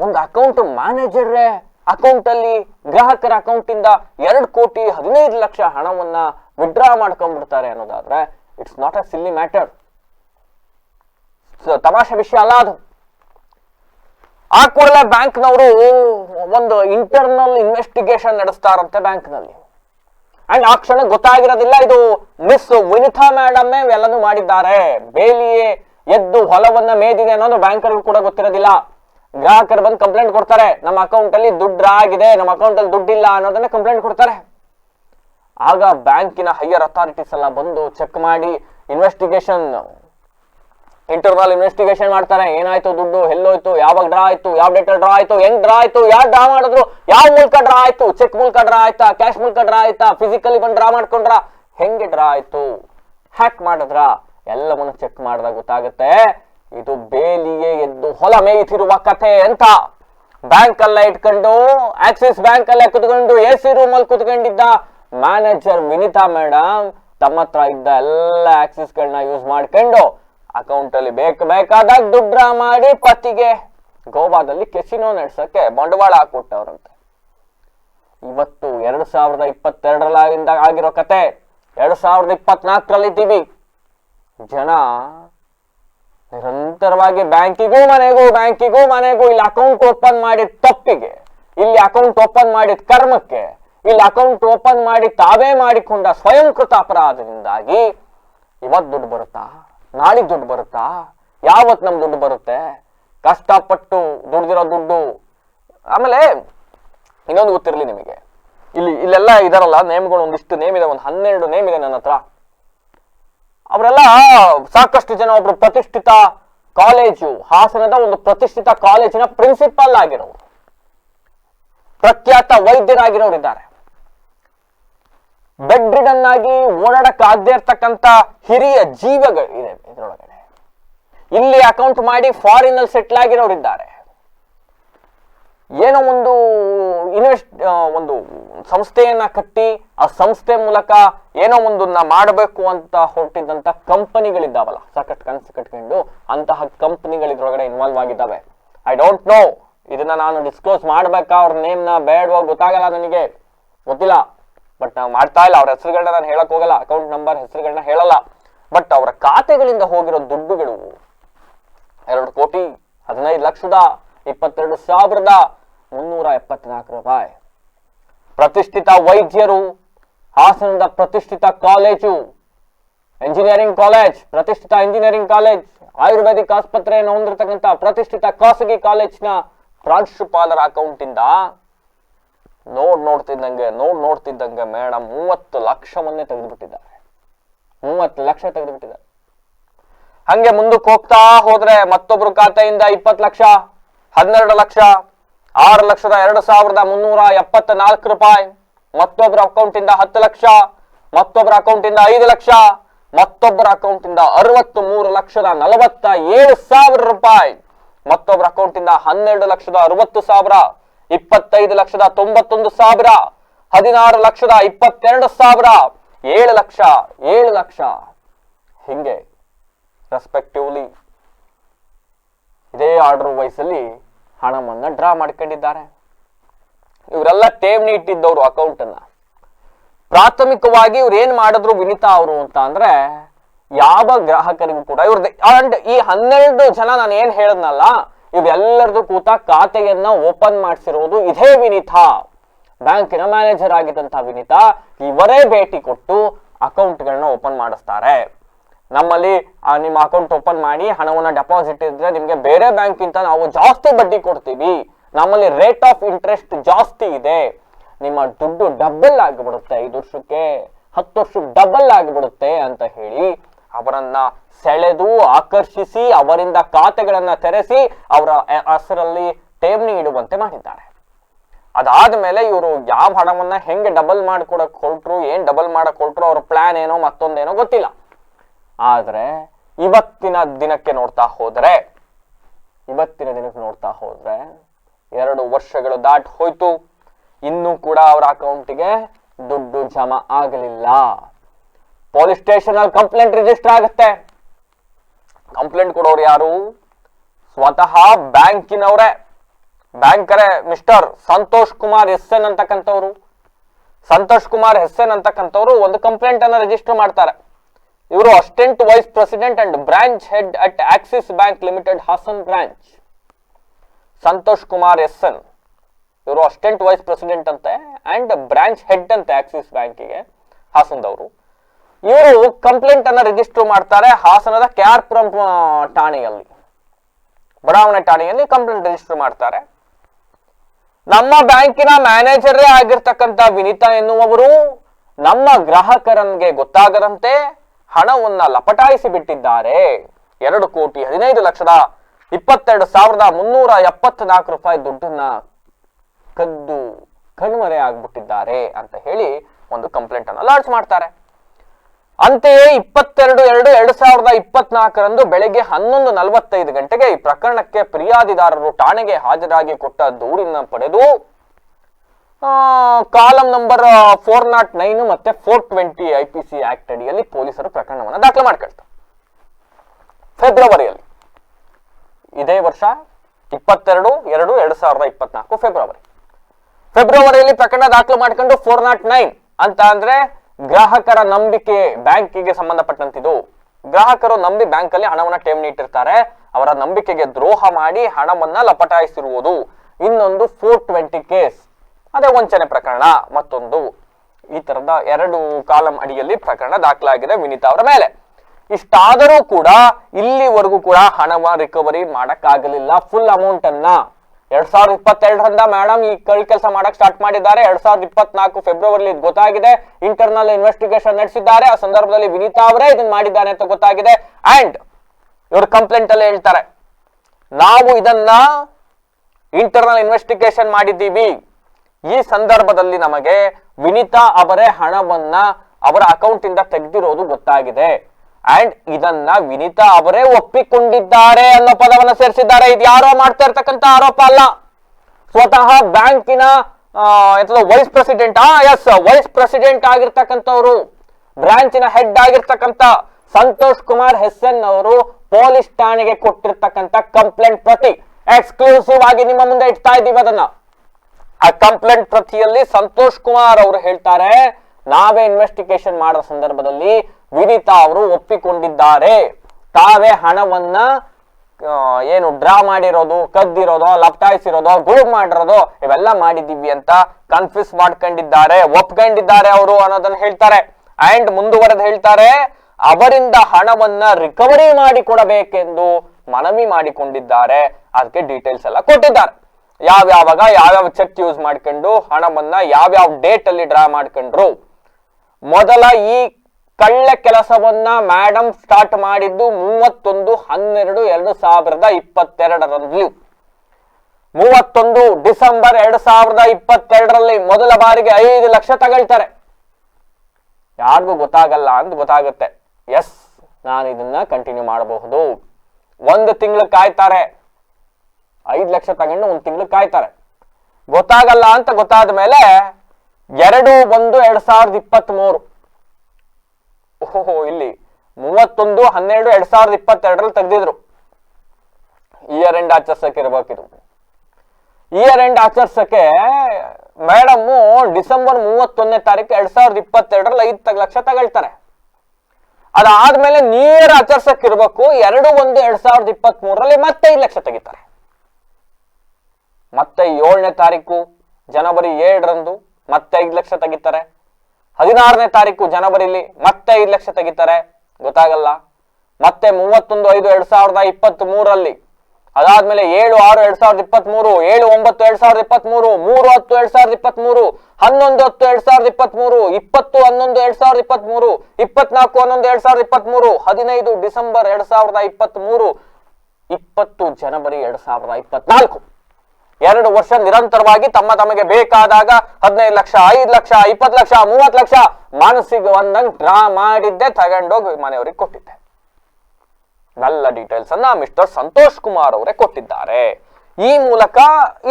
ಒಂದು ಅಕೌಂಟ್ ಮ್ಯಾನೇಜರ್ ಅಕೌಂಟ್ ಅಲ್ಲಿ ಗ್ರಾಹಕರ ಅಕೌಂಟ್ ಇಂದ ಎರಡು ಕೋಟಿ ಹದಿನೈದು ಲಕ್ಷ ಹಣವನ್ನ ವಿಡ್ರಾ ಮಾಡ್ಕೊಂಡ್ಬಿಡ್ತಾರೆ ಅನ್ನೋದಾದ್ರೆ it's not a silly matter ತಮಾಷೆ ವಿಷಯ ಅಲ್ಲ ಅದು. ಆ ಕೂಡಲೇ ಬ್ಯಾಂಕ್ನವರು ಒಂದು ಇಂಟರ್ನಲ್ ಇನ್ವೆಸ್ಟಿಗೇಷನ್ ನಡೆಸ್ತಾರಂತೆ ಬ್ಯಾಂಕ್ನಲ್ಲಿ. ಅಂಡ್ ಆ ಕ್ಷಣ ಗೊತ್ತಾಗಿರೋದಿಲ್ಲ, ಇದು ಮಿಸ್ ವಿನಿತಾ ಮೇಡಮ್ ಇವೆಲ್ಲನೂ ಮಾಡಿದ್ದಾರೆ. ಬೇಲಿಯೇ ಎದ್ದು ಹೊಲವನ್ನ ಮೇದಿದೆ ಅನ್ನೋದು ಬ್ಯಾಂಕರ್ಗೂ ಕೂಡ ಗೊತ್ತಿರೋದಿಲ್ಲ. ಗ್ರಾಹಕರು ಬಂದು ಕಂಪ್ಲೇಂಟ್ ಕೊಡ್ತಾರೆ, ನಮ್ಮ ಅಕೌಂಟ್ ಅಲ್ಲಿ ದುಡ್ಡು ಆಗಿದೆ ನಮ್ಮ ಅಕೌಂಟ್ ಅಲ್ಲಿ ದುಡ್ಡಿಲ್ಲ ಅನ್ನೋದನ್ನ ಕಂಪ್ಲೇಂಟ್ ಕೊಡ್ತಾರೆ. ಆಗ ಬ್ಯಾಂಕಿನ ಹೈಯರ್ ಅಥಾರಿಟೀಸ್ ಎಲ್ಲ ಬಂದು ಚೆಕ್ ಮಾಡಿ ಇನ್ವೆಸ್ಟಿಗೇಷನ್ ಇಂಟರ್ನಲ್ ಇನ್ವೆಸ್ಟಿಗೇಷನ್ ಮಾಡ್ತಾರೆ. ಏನಾಯ್ತು ದುಡ್ಡು, ಎಲ್ಲೋಯ್ತು, ಯಾವಾಗ ಡ್ರಾ ಆಯ್ತು, ಯಾವ ಡೇಟ್ ಡ್ರಾ ಆಯ್ತು, ಹೆಂಗ್ ಡ್ರಾ ಆಯ್ತು, ಯಾರು ಡ್ರಾ ಮಾಡಿದ್ರು, ಯಾವ ಮೂಲಕ ಡ್ರಾ ಆಯ್ತು ಚೆಕ್ ಮೂಲಕ ಡ್ರಾ ಆಯ್ತಾ ಕ್ಯಾಶ್ ಮೂಲಕ ಡ್ರಾ ಆಯ್ತಾ ಫಿಸಿಕಲಿ ಬಂದು ಡ್ರಾ ಮಾಡ್ಕೊಂಡ್ರ, ಹೆಂಗೆ ಡ್ರಾ ಆಯ್ತು ಹ್ಯಾಕ್ ಮಾಡಿದ್ರ, ಎಲ್ಲವನ್ನು ಚೆಕ್ ಮಾಡಿದಾಗ ಗೊತ್ತಾಗುತ್ತೆ ಇದು ಬೇಲಿಯೇ ಎದ್ದು ಹೊಲ ಮೇಯ್ತಿರುವ ಕಥೆ ಅಂತ ಬ್ಯಾಂಕ್ ಅಲ್ಲ ಇಟ್ಕೊಂಡು ಆಕ್ಸಿಸ್ ಬ್ಯಾಂಕ್ ಅಲ್ಲೇ ಕುತ್ಕೊಂಡು ಎ ಸಿ ರೂಮ್ ಅಲ್ಲಿ ಕುತ್ಕೊಂಡಿದ್ದ ಮ್ಯಾನೇಜರ್ ವಿನಿತಾ ಮೇಡಮ್ ತಮ್ಮ ಹತ್ರ ಇದ್ದ ಎಲ್ಲ ಆಕ್ಸಿಸ್ ಗಳನ್ನ ಯೂಸ್ ಮಾಡ್ಕೊಂಡು ಅಕೌಂಟ್ ಅಲ್ಲಿ ಬೇಕು, ಬೇಕಾದಾಗ ದುಡ್ಡು ಮಾಡಿ ಪತಿಗೆ ಗೋವಾದಲ್ಲಿ ಕೆಸಿನೋ ನಡ್ಸಕ್ಕೆ ಬಂಡವಾಳ ಹಾಕೊಟ್ಟವ್ರಂತೆ ಇವತ್ತು ಎರಡ್ ಸಾವಿರದ ಇಪ್ಪತ್ತೆರಡರಲ್ಲಿ ಆಗಿರೋ ಕತೆ. ಎರಡ್ ಸಾವಿರದ ಇಪ್ಪತ್ನಾಲ್ಕರಲ್ಲಿ ಇದ್ದೀವಿ. ಜನ ನಿರಂತರವಾಗಿ ಬ್ಯಾಂಕಿಗೂ ಮನೆಗೂ ಬ್ಯಾಂಕಿಗೂ ಮನೆಗೂ ಇಲ್ಲಿ ಅಕೌಂಟ್ ಓಪನ್ ಮಾಡಿದ ತಪ್ಪಿಗೆ, ಇಲ್ಲಿ ಅಕೌಂಟ್ ಓಪನ್ ಮಾಡಿದ ಕರ್ಮಕ್ಕೆ, ಇಲ್ಲಿ ಅಕೌಂಟ್ ಓಪನ್ ಮಾಡಿ ತಾವೇ ಮಾಡಿಕೊಂಡ ಸ್ವಯಂಕೃತ ಅಪರಾಧದಿಂದಾಗಿ ಇವತ್ ದುಡ್ಡು ಬರುತ್ತಾ? ನಾಳೆ ದುಡ್ಡು ಬರುತ್ತಾ? ಯಾವತ್ ನಮ್ ದುಡ್ಡು ಬರುತ್ತೆ? ಕಷ್ಟಪಟ್ಟು ದುಡ್ದಿರೋ ದುಡ್ಡು, ಆಮೇಲೆ ಇನ್ನೊಂದು ಗೊತ್ತಿರಲಿ ನಿಮಗೆ. ಇಲ್ಲಿ, ಇಲ್ಲೆಲ್ಲ ಇದಾರಲ್ಲ, ನೇಮ್ಗಳು ಒಂದಿಷ್ಟು ನೇಮ್ ಇದೆ ಒಂದು ಹನ್ನೆರಡು ನೇಮ್ ಇದೆ ನನ್ನ ಹತ್ರ. ಅವರೆಲ್ಲ ಸಾಕಷ್ಟು ಜನ ಒಬ್ರು ಪ್ರತಿಷ್ಠಿತ ಕಾಲೇಜು, ಹಾಸನದ ಒಂದು ಪ್ರತಿಷ್ಠಿತ ಕಾಲೇಜಿನ ಪ್ರಿನ್ಸಿಪಾಲ್ ಆಗಿರೋರು. ಪ್ರಖ್ಯಾತ ವೈದ್ಯರಾಗಿರೋರಿದ್ದಾರೆ. ಬೆಡ್ ರಿಡನ್ ಆಗಿ ಓಡಾಡಕ್ಕೆ ಆದ್ಯ ಇರ್ತಕ್ಕಂತ ಹಿರಿಯ ಜೀವಗಳು ಇದೆ ಇದರೊಳಗಡೆ. ಇಲ್ಲಿ ಅಕೌಂಟ್ ಮಾಡಿ ಫಾರಿನ್ ಅಲ್ಲಿ ಸೆಟ್ಲ್ ಆಗಿರೋರಿದ್ದಾರೆ. ಏನೋ ಒಂದು ಇನ್ವೆಸ್ಟ್ ಒಂದು ಸಂಸ್ಥೆಯನ್ನ ಕಟ್ಟಿ, ಆ ಸಂಸ್ಥೆ ಮೂಲಕ ಏನೋ ಒಂದನ್ನ ಮಾಡಬೇಕು ಅಂತ ಹೊರಟಿದ್ದಂತ ಕಂಪನಿಗಳಿದ್ದಾವಲ್ಲ. ಸಾಕಷ್ಟು ಕನಸು ಕಟ್ಕೊಂಡು ಅಂತಹ ಕಂಪ್ನಿಗಳಿದ್ರೊಳಗಡೆ ಇನ್ವಾಲ್ವ್ ಆಗಿದ್ದಾವೆ. ಐ ಡೋಂಟ್ ನೋ ಇದನ್ನ ನಾನು ಡಿಸ್ಕ್ಲೋಸ್ ಮಾಡ್ಬೇಕಾ? ಅವ್ರ ನೇಮ್ನ ಬೇಡವೋ ಗೊತ್ತಾಗಲ್ಲ ನನಗೆ. ಗೊತ್ತಿಲ್ಲ. ಬಟ್ ನಾವು ಮಾಡ್ತಾ ಇಲ್ಲ. ಅವ್ರ ಹೆಸರುಗಳನ್ನ ನಾನು ಹೇಳಕ್ ಹೋಗಲ್ಲ. ಅಕೌಂಟ್ ನಂಬರ್ ಹೆಸರುಗಳನ್ನ ಹೇಳಲ್ಲ. ಬಟ್ ಅವರ ಖಾತೆಗಳಿಂದ ಹೋಗಿರೋ ದುಡ್ಡುಗಳು ಎರಡು ಕೋಟಿ ಹದಿನೈದು ಲಕ್ಷದ ಇಪ್ಪತ್ತೆರಡು ಸಾವಿರದ ಮುನ್ನೂರ ಎಪ್ಪತ್ನಾಲ್ಕು ರೂಪಾಯಿ. ಪ್ರತಿಷ್ಠಿತ ವೈದ್ಯರು, ಹಾಸನದ ಪ್ರತಿಷ್ಠಿತ ಕಾಲೇಜು ಎಂಜಿನಿಯರಿಂಗ್ ಕಾಲೇಜ್ ಪ್ರತಿಷ್ಠಿತ ಇಂಜಿನಿಯರಿಂಗ್ ಕಾಲೇಜ್ ಆಯುರ್ವೇದಿಕ್ ಆಸ್ಪತ್ರೆಯನ್ನು ಹೊಂದಿರತಕ್ಕಂಥ ಪ್ರತಿಷ್ಠಿತ ಖಾಸಗಿ ಕಾಲೇಜಿನ ಪ್ರಾಂಶುಪಾಲರ ಇಂದ ನೋಡ್ ನೋಡ್ತಿದ್ದಂಗೆ ನೋಡ್ ನೋಡ್ತಿದ್ದಂಗೆ ಮೇಡಮ್ ಮೂವತ್ತು ಲಕ್ಷವನ್ನೇ ತೆಗೆದುಬಿಟ್ಟಿದ್ದಾರೆ. ಮೂವತ್ತು ಲಕ್ಷ ತೆಗೆದುಬಿಟ್ಟಿದ್ದಾರೆ. ಹಂಗೆ ಮುಂದಕ್ಕೆ ಹೋಗ್ತಾ ಹೋದ್ರೆ ಮತ್ತೊಬ್ರು ಖಾತೆಯಿಂದ ಇಪ್ಪತ್ತು ಲಕ್ಷ. ಹನ್ನೆರಡು ಲಕ್ಷ, ಆರು ಲಕ್ಷದ ಎರಡು ಸಾವಿರದ ಮುನ್ನೂರ ಎಪ್ಪತ್ತ ನಾಲ್ಕು ರೂಪಾಯಿ. ಮತ್ತೊಬ್ಬರ ಅಕೌಂಟಿಂದ ಹತ್ತು ಲಕ್ಷ, ಮತ್ತೊಬ್ಬರ ಅಕೌಂಟಿಂದ ಐದು ಲಕ್ಷ, ಮತ್ತೊಬ್ಬರ ಅಕೌಂಟಿಂದ ಅರವತ್ತು ಮೂರು ಲಕ್ಷದ ನಲವತ್ತ ಏಳು ಸಾವಿರ ರೂಪಾಯಿ. ಮತ್ತೊಬ್ಬರ ಅಕೌಂಟಿಂದ ಹನ್ನೆರಡು ಲಕ್ಷದ ಅರವತ್ತು ಸಾವಿರ, ಇಪ್ಪತ್ತೈದು ಲಕ್ಷದ ತೊಂಬತ್ತೊಂದು ಸಾವಿರ, ಹದಿನಾರು ಲಕ್ಷದ ಇಪ್ಪತ್ತೆರಡು ಸಾವಿರ, ಏಳು ಲಕ್ಷ ಏಳು ಲಕ್ಷ. ಹಿಂಗೆ ರೆಸ್ಪೆಕ್ಟಿವ್ಲಿ ಇದೇ ಆರ್ಡರ್ ವಯಸ್ಸಲ್ಲಿ ಹಣವನ್ನ ಡ್ರಾ ಮಾಡ್ಕೊಂಡಿದ್ದಾರೆ. ಇವರೆಲ್ಲ ಠೇವಣಿ ಇಟ್ಟಿದ್ದವರು ಅಕೌಂಟ್ ಪ್ರಾಥಮಿಕವಾಗಿ ಇವ್ರು ಏನ್ ಮಾಡಿದ್ರು ವಿನಿತಾ ಅವರು ಅಂತ ಅಂದ್ರೆ ಯಾವ ಗ್ರಾಹಕರಿಗೂ ಕೂಡ ಇವ್ರದ್ದು ಅಂಡ್ ಈ ಹನ್ನೆರಡು ಜನ ನಾನು ಏನ್ ಹೇಳದ್ನಲ್ಲ ಇವೆಲ್ಲರದು ಕೂತ ಖಾತೆಯನ್ನ ಓಪನ್ ಮಾಡಿಸಿರೋದು ಇದೇ ವಿನಿತಾ. ಬ್ಯಾಂಕಿನ ಮ್ಯಾನೇಜರ್ ಆಗಿದ್ದಂಥ ವಿನಿತಾ ಇವರೇ ಭೇಟಿ ಕೊಟ್ಟು ಅಕೌಂಟ್ಗಳನ್ನ ಓಪನ್ ಮಾಡಿಸ್ತಾರೆ. ನಮ್ಮಲ್ಲಿ ನಿಮ್ಮ ಅಕೌಂಟ್ ಓಪನ್ ಮಾಡಿ ಹಣವನ್ನ ಡೆಪಾಸಿಟ್ ಇದ್ರೆ ನಿಮಗೆ ಬೇರೆ ಬ್ಯಾಂಕಿಂತ ನಾವು ಜಾಸ್ತಿ ಬಡ್ಡಿ ಕೊಡ್ತೀವಿ. ನಮ್ಮಲ್ಲಿ ರೇಟ್ ಆಫ್ ಇಂಟ್ರೆಸ್ಟ್ ಜಾಸ್ತಿ ಇದೆ. ನಿಮ್ಮ ದುಡ್ಡು ಡಬಲ್ ಆಗಿಬಿಡುತ್ತೆ ಐದು ವರ್ಷಕ್ಕೆ, ಹತ್ತು ವರ್ಷಕ್ಕೆ ಡಬಲ್ ಆಗಿಬಿಡುತ್ತೆ ಅಂತ ಹೇಳಿ ಅವರನ್ನ ಸೆಳೆದು ಆಕರ್ಷಿಸಿ ಅವರಿಂದ ಖಾತೆಗಳನ್ನ ತೆರೆಸಿ ಅವರ ಹೆಸರಲ್ಲಿ ಠೇವಣಿ ಇಡುವಂತೆ ಮಾಡಿದ್ದಾರೆ. ಅದಾದ ಮೇಲೆ ಇವರು ಯಾವ ಹಣವನ್ನ ಹೆಂಗೆ ಡಬಲ್ ಮಾಡ್ಕೊಡಕ್ ಹೊರಟ್ರು, ಏನ್ ಡಬಲ್ ಮಾಡಕ್ ಹೊರಟ್ರು, ಅವ್ರ ಪ್ಲಾನ್ ಏನೋ ಮತ್ತೊಂದೇನೋ ಗೊತ್ತಿಲ್ಲ. ಆದ್ರೆ ಇವತ್ತಿನ ದಿನಕ್ಕೆ ನೋಡ್ತಾ ಹೋದರೆ, ಇವತ್ತಿನ ದಿನಕ್ಕೆ ನೋಡ್ತಾ ಹೋದರೆ ಎರಡು ವರ್ಷಗಳು ದಾಟ್ ಹೋಯ್ತು. ಇನ್ನೂ ಕೂಡ ಅವರ ಅಕೌಂಟಿಗೆ ದುಡ್ಡು ಜಮಾ ಆಗಲಿಲ್ಲ. ಪೊಲೀಸ್ ಸ್ಟೇಷನ್ ಅಲ್ಲಿ ಕಂಪ್ಲೇಂಟ್ ರಿಜಿಸ್ಟರ್ ಆಗುತ್ತೆ. ಕಂಪ್ಲೇಂಟ್ ಕೊಡೋರು ಯಾರು? ಸ್ವತಃ ಬ್ಯಾಂಕಿನವರೇ. ಬ್ಯಾಂಕರೇ, mister Santosh Kumar S N ಅಂತಕ್ಕಂಥವ್ರು. Santosh Kumar S N ಅಂತಕ್ಕಂಥವ್ರು ಒಂದು ಕಂಪ್ಲೇಂಟ್ ಅನ್ನ ರಿಜಿಸ್ಟರ್ ಮಾಡ್ತಾರೆ. ಇವರು assistant vice president and branch head at Axis bank limited Hassan branch. Santosh Kumar S N. ಇವರು ಅಸ್ಟೆಂಟ್ ವೈಸ್ ಪ್ರೆಸಿಡೆಂಟ್ ಅಂತೆ ಅಂಡ್ ಬ್ರಾಂಚ್ ಹೆಡ್ ಅಂತೆ ಆಕ್ಸಿಸ್ ಬ್ಯಾಂಕಿಗೆ, ಹಾಸನದವರು. ಇವರು ಕಂಪ್ಲೇಂಟ್ ಅನ್ನ ರಿಜಿಸ್ಟರ್ ಮಾಡ್ತಾರೆ ಹಾಸನದ ಕೆ ಆರ್ ಪುರಂ ಠಾಣೆಯಲ್ಲಿ. ಬಡಾವಣೆ ಠಾಣೆಯಲ್ಲಿ ಕಂಪ್ಲೇಂಟ್ ರಿಜಿಸ್ಟರ್ ಮಾಡ್ತಾರೆ. ನಮ್ಮ ಬ್ಯಾಂಕಿನ ಮ್ಯಾನೇಜರೇ ಆಗಿರ್ತಕ್ಕಂಥ ವಿನಿತಾ ಎನ್ನುವವರು ನಮ್ಮ ಗ್ರಾಹಕರನ್ಗೆ ಗೊತ್ತಾಗದಂತೆ ಹಣವನ್ನ ಲಪಟಾಯಿಸಿ ಬಿಟ್ಟಿದ್ದಾರೆ ಎರಡು ಕೋಟಿ ಹದಿನೈದು ಲಕ್ಷದ ಇಪ್ಪತ್ತೆರಡು ಸಾವಿರದ ಮುನ್ನೂರ ಎಪ್ಪತ್ನಾಲ್ಕು ರೂಪಾಯಿ ದುಡ್ಡನ್ನ ಕದ್ದು ಕಣ್ಮರೆ ಆಗ್ಬಿಟ್ಟಿದ್ದಾರೆ ಅಂತ ಹೇಳಿ ಒಂದು ಕಂಪ್ಲೇಂಟ್ ಅನ್ನು ಲಾಂಚ್ ಮಾಡ್ತಾರೆ. ಅಂತೆಯೇ ಇಪ್ಪತ್ತೆರಡು ಎರಡು ಎರಡು ಸಾವಿರದ ಇಪ್ಪತ್ನಾಲ್ಕರಂದು ಬೆಳಗ್ಗೆ ಹನ್ನೊಂದು ನಲವತ್ತೈದು ಗಂಟೆಗೆ ಈ ಪ್ರಕರಣಕ್ಕೆ ಫಿರ್ಯಾದಿದಾರರು ಠಾಣೆಗೆ ಹಾಜರಾಗಿ ಕೊಟ್ಟ ದೂರಿನ ಪಡೆದು column number four nought nine ಮತ್ತೆ four twenty I P C act ಅಡಿಯಲ್ಲಿ ಪೊಲೀಸರು ಪ್ರಕರಣವನ್ನು ದಾಖಲು ಮಾಡ್ಕೊಳ್ತಾರೆ ಫೆಬ್ರವರಿಯಲ್ಲಿ. ಇದೇ ವರ್ಷ ಇಪ್ಪತ್ತೆರಡು, ಎರಡು ಎರಡು ಸಾವಿರದ ಇಪ್ಪತ್ನಾಲ್ಕು ಫೆಬ್ರವರಿ. ಫೆಬ್ರವರಿಯಲ್ಲಿ ಪ್ರಕರಣ ದಾಖಲು ಮಾಡ್ಕೊಂಡು ಫೋರ್ ನಾಟ್ ನೈನ್ ಅಂತ ಅಂದ್ರೆ ಗ್ರಾಹಕರ ನಂಬಿಕೆ ಬ್ಯಾಂಕಿಗೆ ಸಂಬಂಧಪಟ್ಟಂತಿದ್ದು ಗ್ರಾಹಕರು ನಂಬಿ ಬ್ಯಾಂಕ್ ಅಲ್ಲಿ ಹಣವನ್ನ ಠೇವಣಿ ಇಟ್ಟಿರ್ತಾರೆ. ಅವರ ನಂಬಿಕೆಗೆ ದ್ರೋಹ ಮಾಡಿ ಹಣವನ್ನ ಲಪಟಾಯಿಸಿರುವುದು. ಇನ್ನೊಂದು ಫೋರ್ ಟ್ವೆಂಟಿ ಕೇಸ್ ಅದೇ ವಂಚನೆ ಪ್ರಕರಣ ಮತ್ತೊಂದು. ಈ ತರದ ಎರಡು ಕಾಲಂ ಅಡಿಯಲ್ಲಿ ಪ್ರಕರಣ ದಾಖಲಾಗಿದೆ ವಿನಿತಾ ಅವರ ಮೇಲೆ. ಇಷ್ಟಾದರೂ ಕೂಡ ಇಲ್ಲಿವರೆಗೂ ಕೂಡ ಹಣವ ರಿಕವರಿ ಮಾಡಕ್ಕಾಗಲಿಲ್ಲ. ಫುಲ್ ಅಮೌಂಟ್ ಅನ್ನ ಎರಡ್ ಸಾವಿರದ ಇಪ್ಪತ್ತೆರಡರಿಂದ ಮೇಡಮ್ ಈ ಕಳ್ ಕೆಲಸ ಮಾಡಕ್ ಸ್ಟಾರ್ಟ್ ಮಾಡಿದ್ದಾರೆ. ಎರಡ್ ಸಾವಿರದ ಇಪ್ಪತ್ನಾಲ್ಕು ಫೆಬ್ರವರಿ ಗೊತ್ತಾಗಿದೆ. ಇಂಟರ್ನಲ್ ಇನ್ವೆಸ್ಟಿಗೇಷನ್ ನಡೆಸಿದ್ದಾರೆ. ಆ ಸಂದರ್ಭದಲ್ಲಿ ವಿನೀತಾ ಅವರೇ ಇದನ್ನ ಮಾಡಿದ್ದಾರೆ ಅಂತ ಗೊತ್ತಾಗಿದೆ. ಅಂಡ್ ಇವರು ಕಂಪ್ಲೇಂಟ್ ಅಲ್ಲಿ ಹೇಳ್ತಾರೆ. ನಾವು ಇದನ್ನ ಇಂಟರ್ನಲ್ ಇನ್ವೆಸ್ಟಿಗೇಷನ್ ಮಾಡಿದ್ದೀವಿ. ಈ ಸಂದರ್ಭದಲ್ಲಿ ನಮಗೆ ವಿನಿತಾ ಅವರೇ ಹಣವನ್ನ ಅವರ ಅಕೌಂಟ್ ಇಂದ ತೆಗೆದಿರೋದು ಗೊತ್ತಾಗಿದೆ. ಅಂಡ್ ಇದನ್ನ ವಿನಿತಾ ಅವರೇ ಒಪ್ಪಿಕೊಂಡಿದ್ದಾರೆ ಅನ್ನೋ ಪದವನ್ನು ಸೇರಿಸಿದ್ದಾರೆ. ಇದು ಯಾರೋ ಮಾಡ್ತಾ ಇರ್ತಕ್ಕಂತ ಆರೋಪ ಅಲ್ಲ. ಸ್ವತಃ ಬ್ಯಾಂಕಿನ ವೈಸ್ ಪ್ರೆಸಿಡೆಂಟ್ ಆ ಎಸ್ ವೈಸ್ ಪ್ರೆಸಿಡೆಂಟ್ ಆಗಿರ್ತಕ್ಕಂಥವ್ರು ಬ್ರಾಂಚಿನ ಹೆಡ್ ಆಗಿರ್ತಕ್ಕಂತ ಸಂತೋಷ್ ಕುಮಾರ್ ಹೆಸನ್ ಅವರು ಪೊಲೀಸ್ ಠಾಣೆಗೆ ಕೊಟ್ಟಿರ್ತಕ್ಕಂಥ ಕಂಪ್ಲೇಂಟ್ ಪ್ರತಿ ಎಕ್ಸ್ಕ್ಲೂಸಿವ್ ಆಗಿ ನಿಮ್ಮ ಮುಂದೆ ಇಡ್ತಾ ಇದೀವಿ ಅದನ್ನ. ಆ ಕಂಪ್ಲೇಂಟ್ ಪ್ರತಿಯಲ್ಲಿ ಸಂತೋಷ್ ಕುಮಾರ್ ಅವರು ಹೇಳ್ತಾರೆ, ನಾವೇ ಇನ್ವೆಸ್ಟಿಗೇಷನ್ ಮಾಡೋ ಸಂದರ್ಭದಲ್ಲಿ ವಿನಿತಾ ಅವರು ಒಪ್ಪಿಕೊಂಡಿದ್ದಾರೆ. ತಾವೇ ಹಣವನ್ನ ಏನು ಡ್ರಾ ಮಾಡಿರೋದು, ಕದ್ದಿರೋದು ಲಪ್ಟಾಯಿಸಿರೋದು ಗುಳುಗ್ ಮಾಡಿರೋದು, ಇವೆಲ್ಲ ಮಾಡಿದೀವಿ ಅಂತ ಕನ್ಫ್ಯೂಸ್ ಮಾಡ್ಕೊಂಡಿದ್ದಾರೆ, ಒಪ್ಕೊಂಡಿದ್ದಾರೆ ಅವರು ಅನ್ನೋದನ್ನ ಹೇಳ್ತಾರೆ. ಅಂಡ್ ಮುಂದುವರೆದು ಹೇಳ್ತಾರೆ, ಅವರಿಂದ ಹಣವನ್ನ ರಿಕವರಿ ಮಾಡಿಕೊಡಬೇಕೆಂದು ಮನವಿ ಮಾಡಿಕೊಂಡಿದ್ದಾರೆ. ಅದಕ್ಕೆ ಡೀಟೇಲ್ಸ್ ಎಲ್ಲ ಕೊಟ್ಟಿದ್ದಾರೆ. ಯಾವ್ಯಾವಾಗ, ಯಾವ್ಯಾವ ಚೆಕ್ ಯೂಸ್ ಮಾಡ್ಕೊಂಡು, ಹಣವನ್ನ ಯಾವ್ಯಾವ ಡೇಟ್ ಅಲ್ಲಿ ಡ್ರಾ ಮಾಡ್ಕೊಂಡ್ರು. ಮೊದಲ ಈ ಕಳ್ಳ ಕೆಲಸವನ್ನ ಮೇಡಮ್ ಸ್ಟಾರ್ಟ್ ಮಾಡಿದ್ದು ಮೂವತ್ತೊಂದು ಹನ್ನೆರಡು ಎರಡು ಸಾವಿರದ ಇಪ್ಪತ್ತೆರಡರಲ್ಲಿ. ಮೂವತ್ತೊಂದು ಡಿಸೆಂಬರ್ ಎರಡು ಸಾವಿರದ ಇಪ್ಪತ್ತೆರಡರಲ್ಲಿ ಮೊದಲ ಬಾರಿಗೆ ಐದು ಲಕ್ಷ ತಗೊಳ್ತಾರೆ. ಯಾರಿಗೂ ಗೊತ್ತಾಗಲ್ಲ ಅಂತ ಗೊತ್ತಾಗುತ್ತೆ. ಎಸ್ ನಾನು ಇದನ್ನ ಕಂಟಿನ್ಯೂ ಮಾಡಬಹುದು. ಒಂದು ತಿಂಗಳು ಕಾಯ್ತಾರೆ. ಐದು ಲಕ್ಷ ತಗೊಂಡು ಒಂದು ತಿಂಗಳು ಕಾಯ್ತಾರೆ. ಗೊತ್ತಾಗಲ್ಲ ಅಂತ ಗೊತ್ತಾದ ಮೇಲೆ ಎರಡು ಒಂದು ಎರಡ್ ಸಾವಿರದ ಇಪ್ಪತ್ತ್ ಮೂರು ಓಹೋ, ಇಲ್ಲಿ ಮೂವತ್ತೊಂದು ಹನ್ನೆರಡು ಎರಡ್ ಸಾವಿರದ ಇಪ್ಪತ್ತೆರಡರಲ್ಲಿ ತೆಗೆದಿದ್ರು. ಇಯರ್ ಎಂಡ್ ಆಚರಿಸಕ್ಕೆ ಇರ್ಬೇಕಿದು ಇಯರ್ ಎಂಡ್ ಆಚರಿಸಕ್ಕೆ ಮೇಡಮ್ ಡಿಸೆಂಬರ್ ಮೂವತ್ತೊಂದನೇ ತಾರೀಕು ಎರಡ್ ಸಾವಿರದ ಇಪ್ಪತ್ತೆರಡರಲ್ಲಿ ಐದು ಲಕ್ಷ ತಗೊಳ್ತಾರೆ. ಅದಾದ್ಮೇಲೆ ನೀರ್ ಆಚರಿಸಕ್ ಇರ್ಬೇಕು ಎರಡು ಒಂದು ಎರಡ್ ಸಾವಿರದ ಇಪ್ಪತ್ತ್ ಮೂರರಲ್ಲಿ ಮತ್ತೆ ಐದು ಲಕ್ಷ ತೆಗಿತಾರೆ. ಮತ್ತೆ ಏಳನೇ ತಾರೀಕು ಜನವರಿ ಏಳರಂದು ಮತ್ತೆ ಐದು ಲಕ್ಷ ತೆಗಿತಾರೆ. ಹದಿನಾರನೇ ತಾರೀಕು ಜನವರಿಲಿ ಮತ್ತೆ ಐದು ಲಕ್ಷ ತೆಗಿತಾರೆ. ಗೊತ್ತಾಗಲ್ಲ. ಮತ್ತೆ ಮೂವತ್ತೊಂದು ಐದು ಎರಡ್ ಸಾವಿರದ ಇಪ್ಪತ್ತ್ ಮೂರಲ್ಲಿ ಅದಾದ್ಮೇಲೆ ಏಳು ಆರು ಎರಡ್ ಸಾವಿರದ ಇಪ್ಪತ್ತ್ ಮೂರು ಏಳು ಒಂಬತ್ತು ಎರಡ್ ಸಾವಿರದ ಇಪ್ಪತ್ತ್ ಮೂರು ಮೂರು ಹತ್ತು ಎರಡ್ ಸಾವಿರದ ಇಪ್ಪತ್ತ್ ಮೂರು ಹನ್ನೊಂದು ಹತ್ತು ಎರಡ್ ಸಾವಿರದ ಇಪ್ಪತ್ತ್ ಮೂರು ಇಪ್ಪತ್ತು ಹನ್ನೊಂದು ಎರಡ್ ಸಾವಿರದ ಇಪ್ಪತ್ತ್ ಮೂರು ಇಪ್ಪತ್ನಾಲ್ಕು ಹನ್ನೊಂದು ಎರಡ್ ಸಾವಿರದ ಇಪ್ಪತ್ತ್ ಮೂರು ಹದಿನೈದು ಡಿಸೆಂಬರ್ ಎರಡ್ ಸಾವಿರದ ಇಪ್ಪತ್ತ್ ಮೂರು ಇಪ್ಪತ್ತು ಜನವರಿ ಎರಡ್ ಸಾವಿರದ ಇಪ್ಪತ್ನಾಲ್ಕು. ಎರಡು ವರ್ಷ ನಿರಂತರವಾಗಿ ತಮ್ಮ ತಮಗೆ ಬೇಕಾದಾಗ ಹದಿನೈದು ಲಕ್ಷ, ಐದು ಲಕ್ಷ, ಇಪ್ಪತ್ತು ಲಕ್ಷ, ಮೂವತ್ತು ಲಕ್ಷ ಮನಸ್ಸಿಗೆ ಒಂದಂಗ್ ಡ್ರಾ ಮಾಡಿದ್ದೆ, ತಗೊಂಡೋಗಿ ಮನೆಯವರಿಗೆ ಕೊಟ್ಟಿದ್ದೆ. ಎಲ್ಲ ಡೀಟೇಲ್ಸ್ ಅನ್ನ ಮಿಸ್ಟರ್ ಸಂತೋಷ್ ಕುಮಾರ್ ಅವರೇ ಕೊಟ್ಟಿದ್ದಾರೆ. ಈ ಮೂಲಕ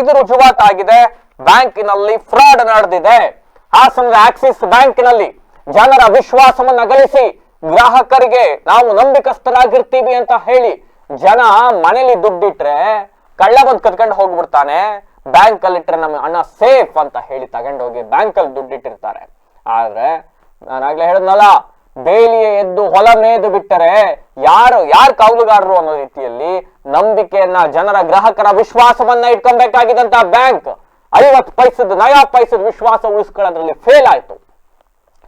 ಇದು ರುಜುವಾತಾಗಿದೆ ಬ್ಯಾಂಕಿನಲ್ಲಿ ಫ್ರಾಡ್ ನಡೆದಿದೆ. ಹಾಸನದ ಆಕ್ಸಿಸ್ ಬ್ಯಾಂಕಿನಲ್ಲಿ ಜನರ ವಿಶ್ವಾಸವನ್ನ ಗಳಿಸಿ ಗ್ರಾಹಕರಿಗೆ ನಾವು ನಂಬಿಕಸ್ಥರಾಗಿರ್ತೀವಿ ಅಂತ ಹೇಳಿ ಜನ ಮನೇಲಿ ದುಡ್ಡಿಟ್ರೆ ಕಳ್ಳ ಬಂದ್ ಕತ್ಕೊಂಡು ಹೋಗ್ಬಿಡ್ತಾನೆ. ಬ್ಯಾಂಕ್ ಅಲ್ಲಿ ಇಟ್ಟರೆ ನಮ್ಮ ಹಣ ಸೇಫ್ ಅಂತ ಹೇಳಿ ತಗೊಂಡೋಗಿ ಬ್ಯಾಂಕ್ ಅಲ್ಲಿ ದುಡ್ಡಿಟ್ಟಿರ್ತಾರೆ ಆದ್ರೆ ನಾನಾಗ್ಲೇ ಹೇಳಿದ್ನಲ್ಲ, ಬೇಲಿಯ ಎದ್ದು ಹೊಲ ಮೇದು ಬಿಟ್ಟರೆ ಯಾರು ಯಾರು ಕೌಲುಗಾರರು ಅನ್ನೋ ರೀತಿಯಲ್ಲಿ ನಂಬಿಕೆಯನ್ನ ಜನರ ಗ್ರಾಹಕರ ವಿಶ್ವಾಸವನ್ನ ಇಟ್ಕೊಬೇಕಾಗಿದ್ದಂತ ಬ್ಯಾಂಕ್ ಐವತ್ತು ಪೈಸದ ನಯಾ ಪೈಸದ ವಿಶ್ವಾಸ ಉಳಿಸ್ಕೊಳ್ಳೋದ್ರಲ್ಲಿ ಫೇಲ್ ಆಯ್ತು.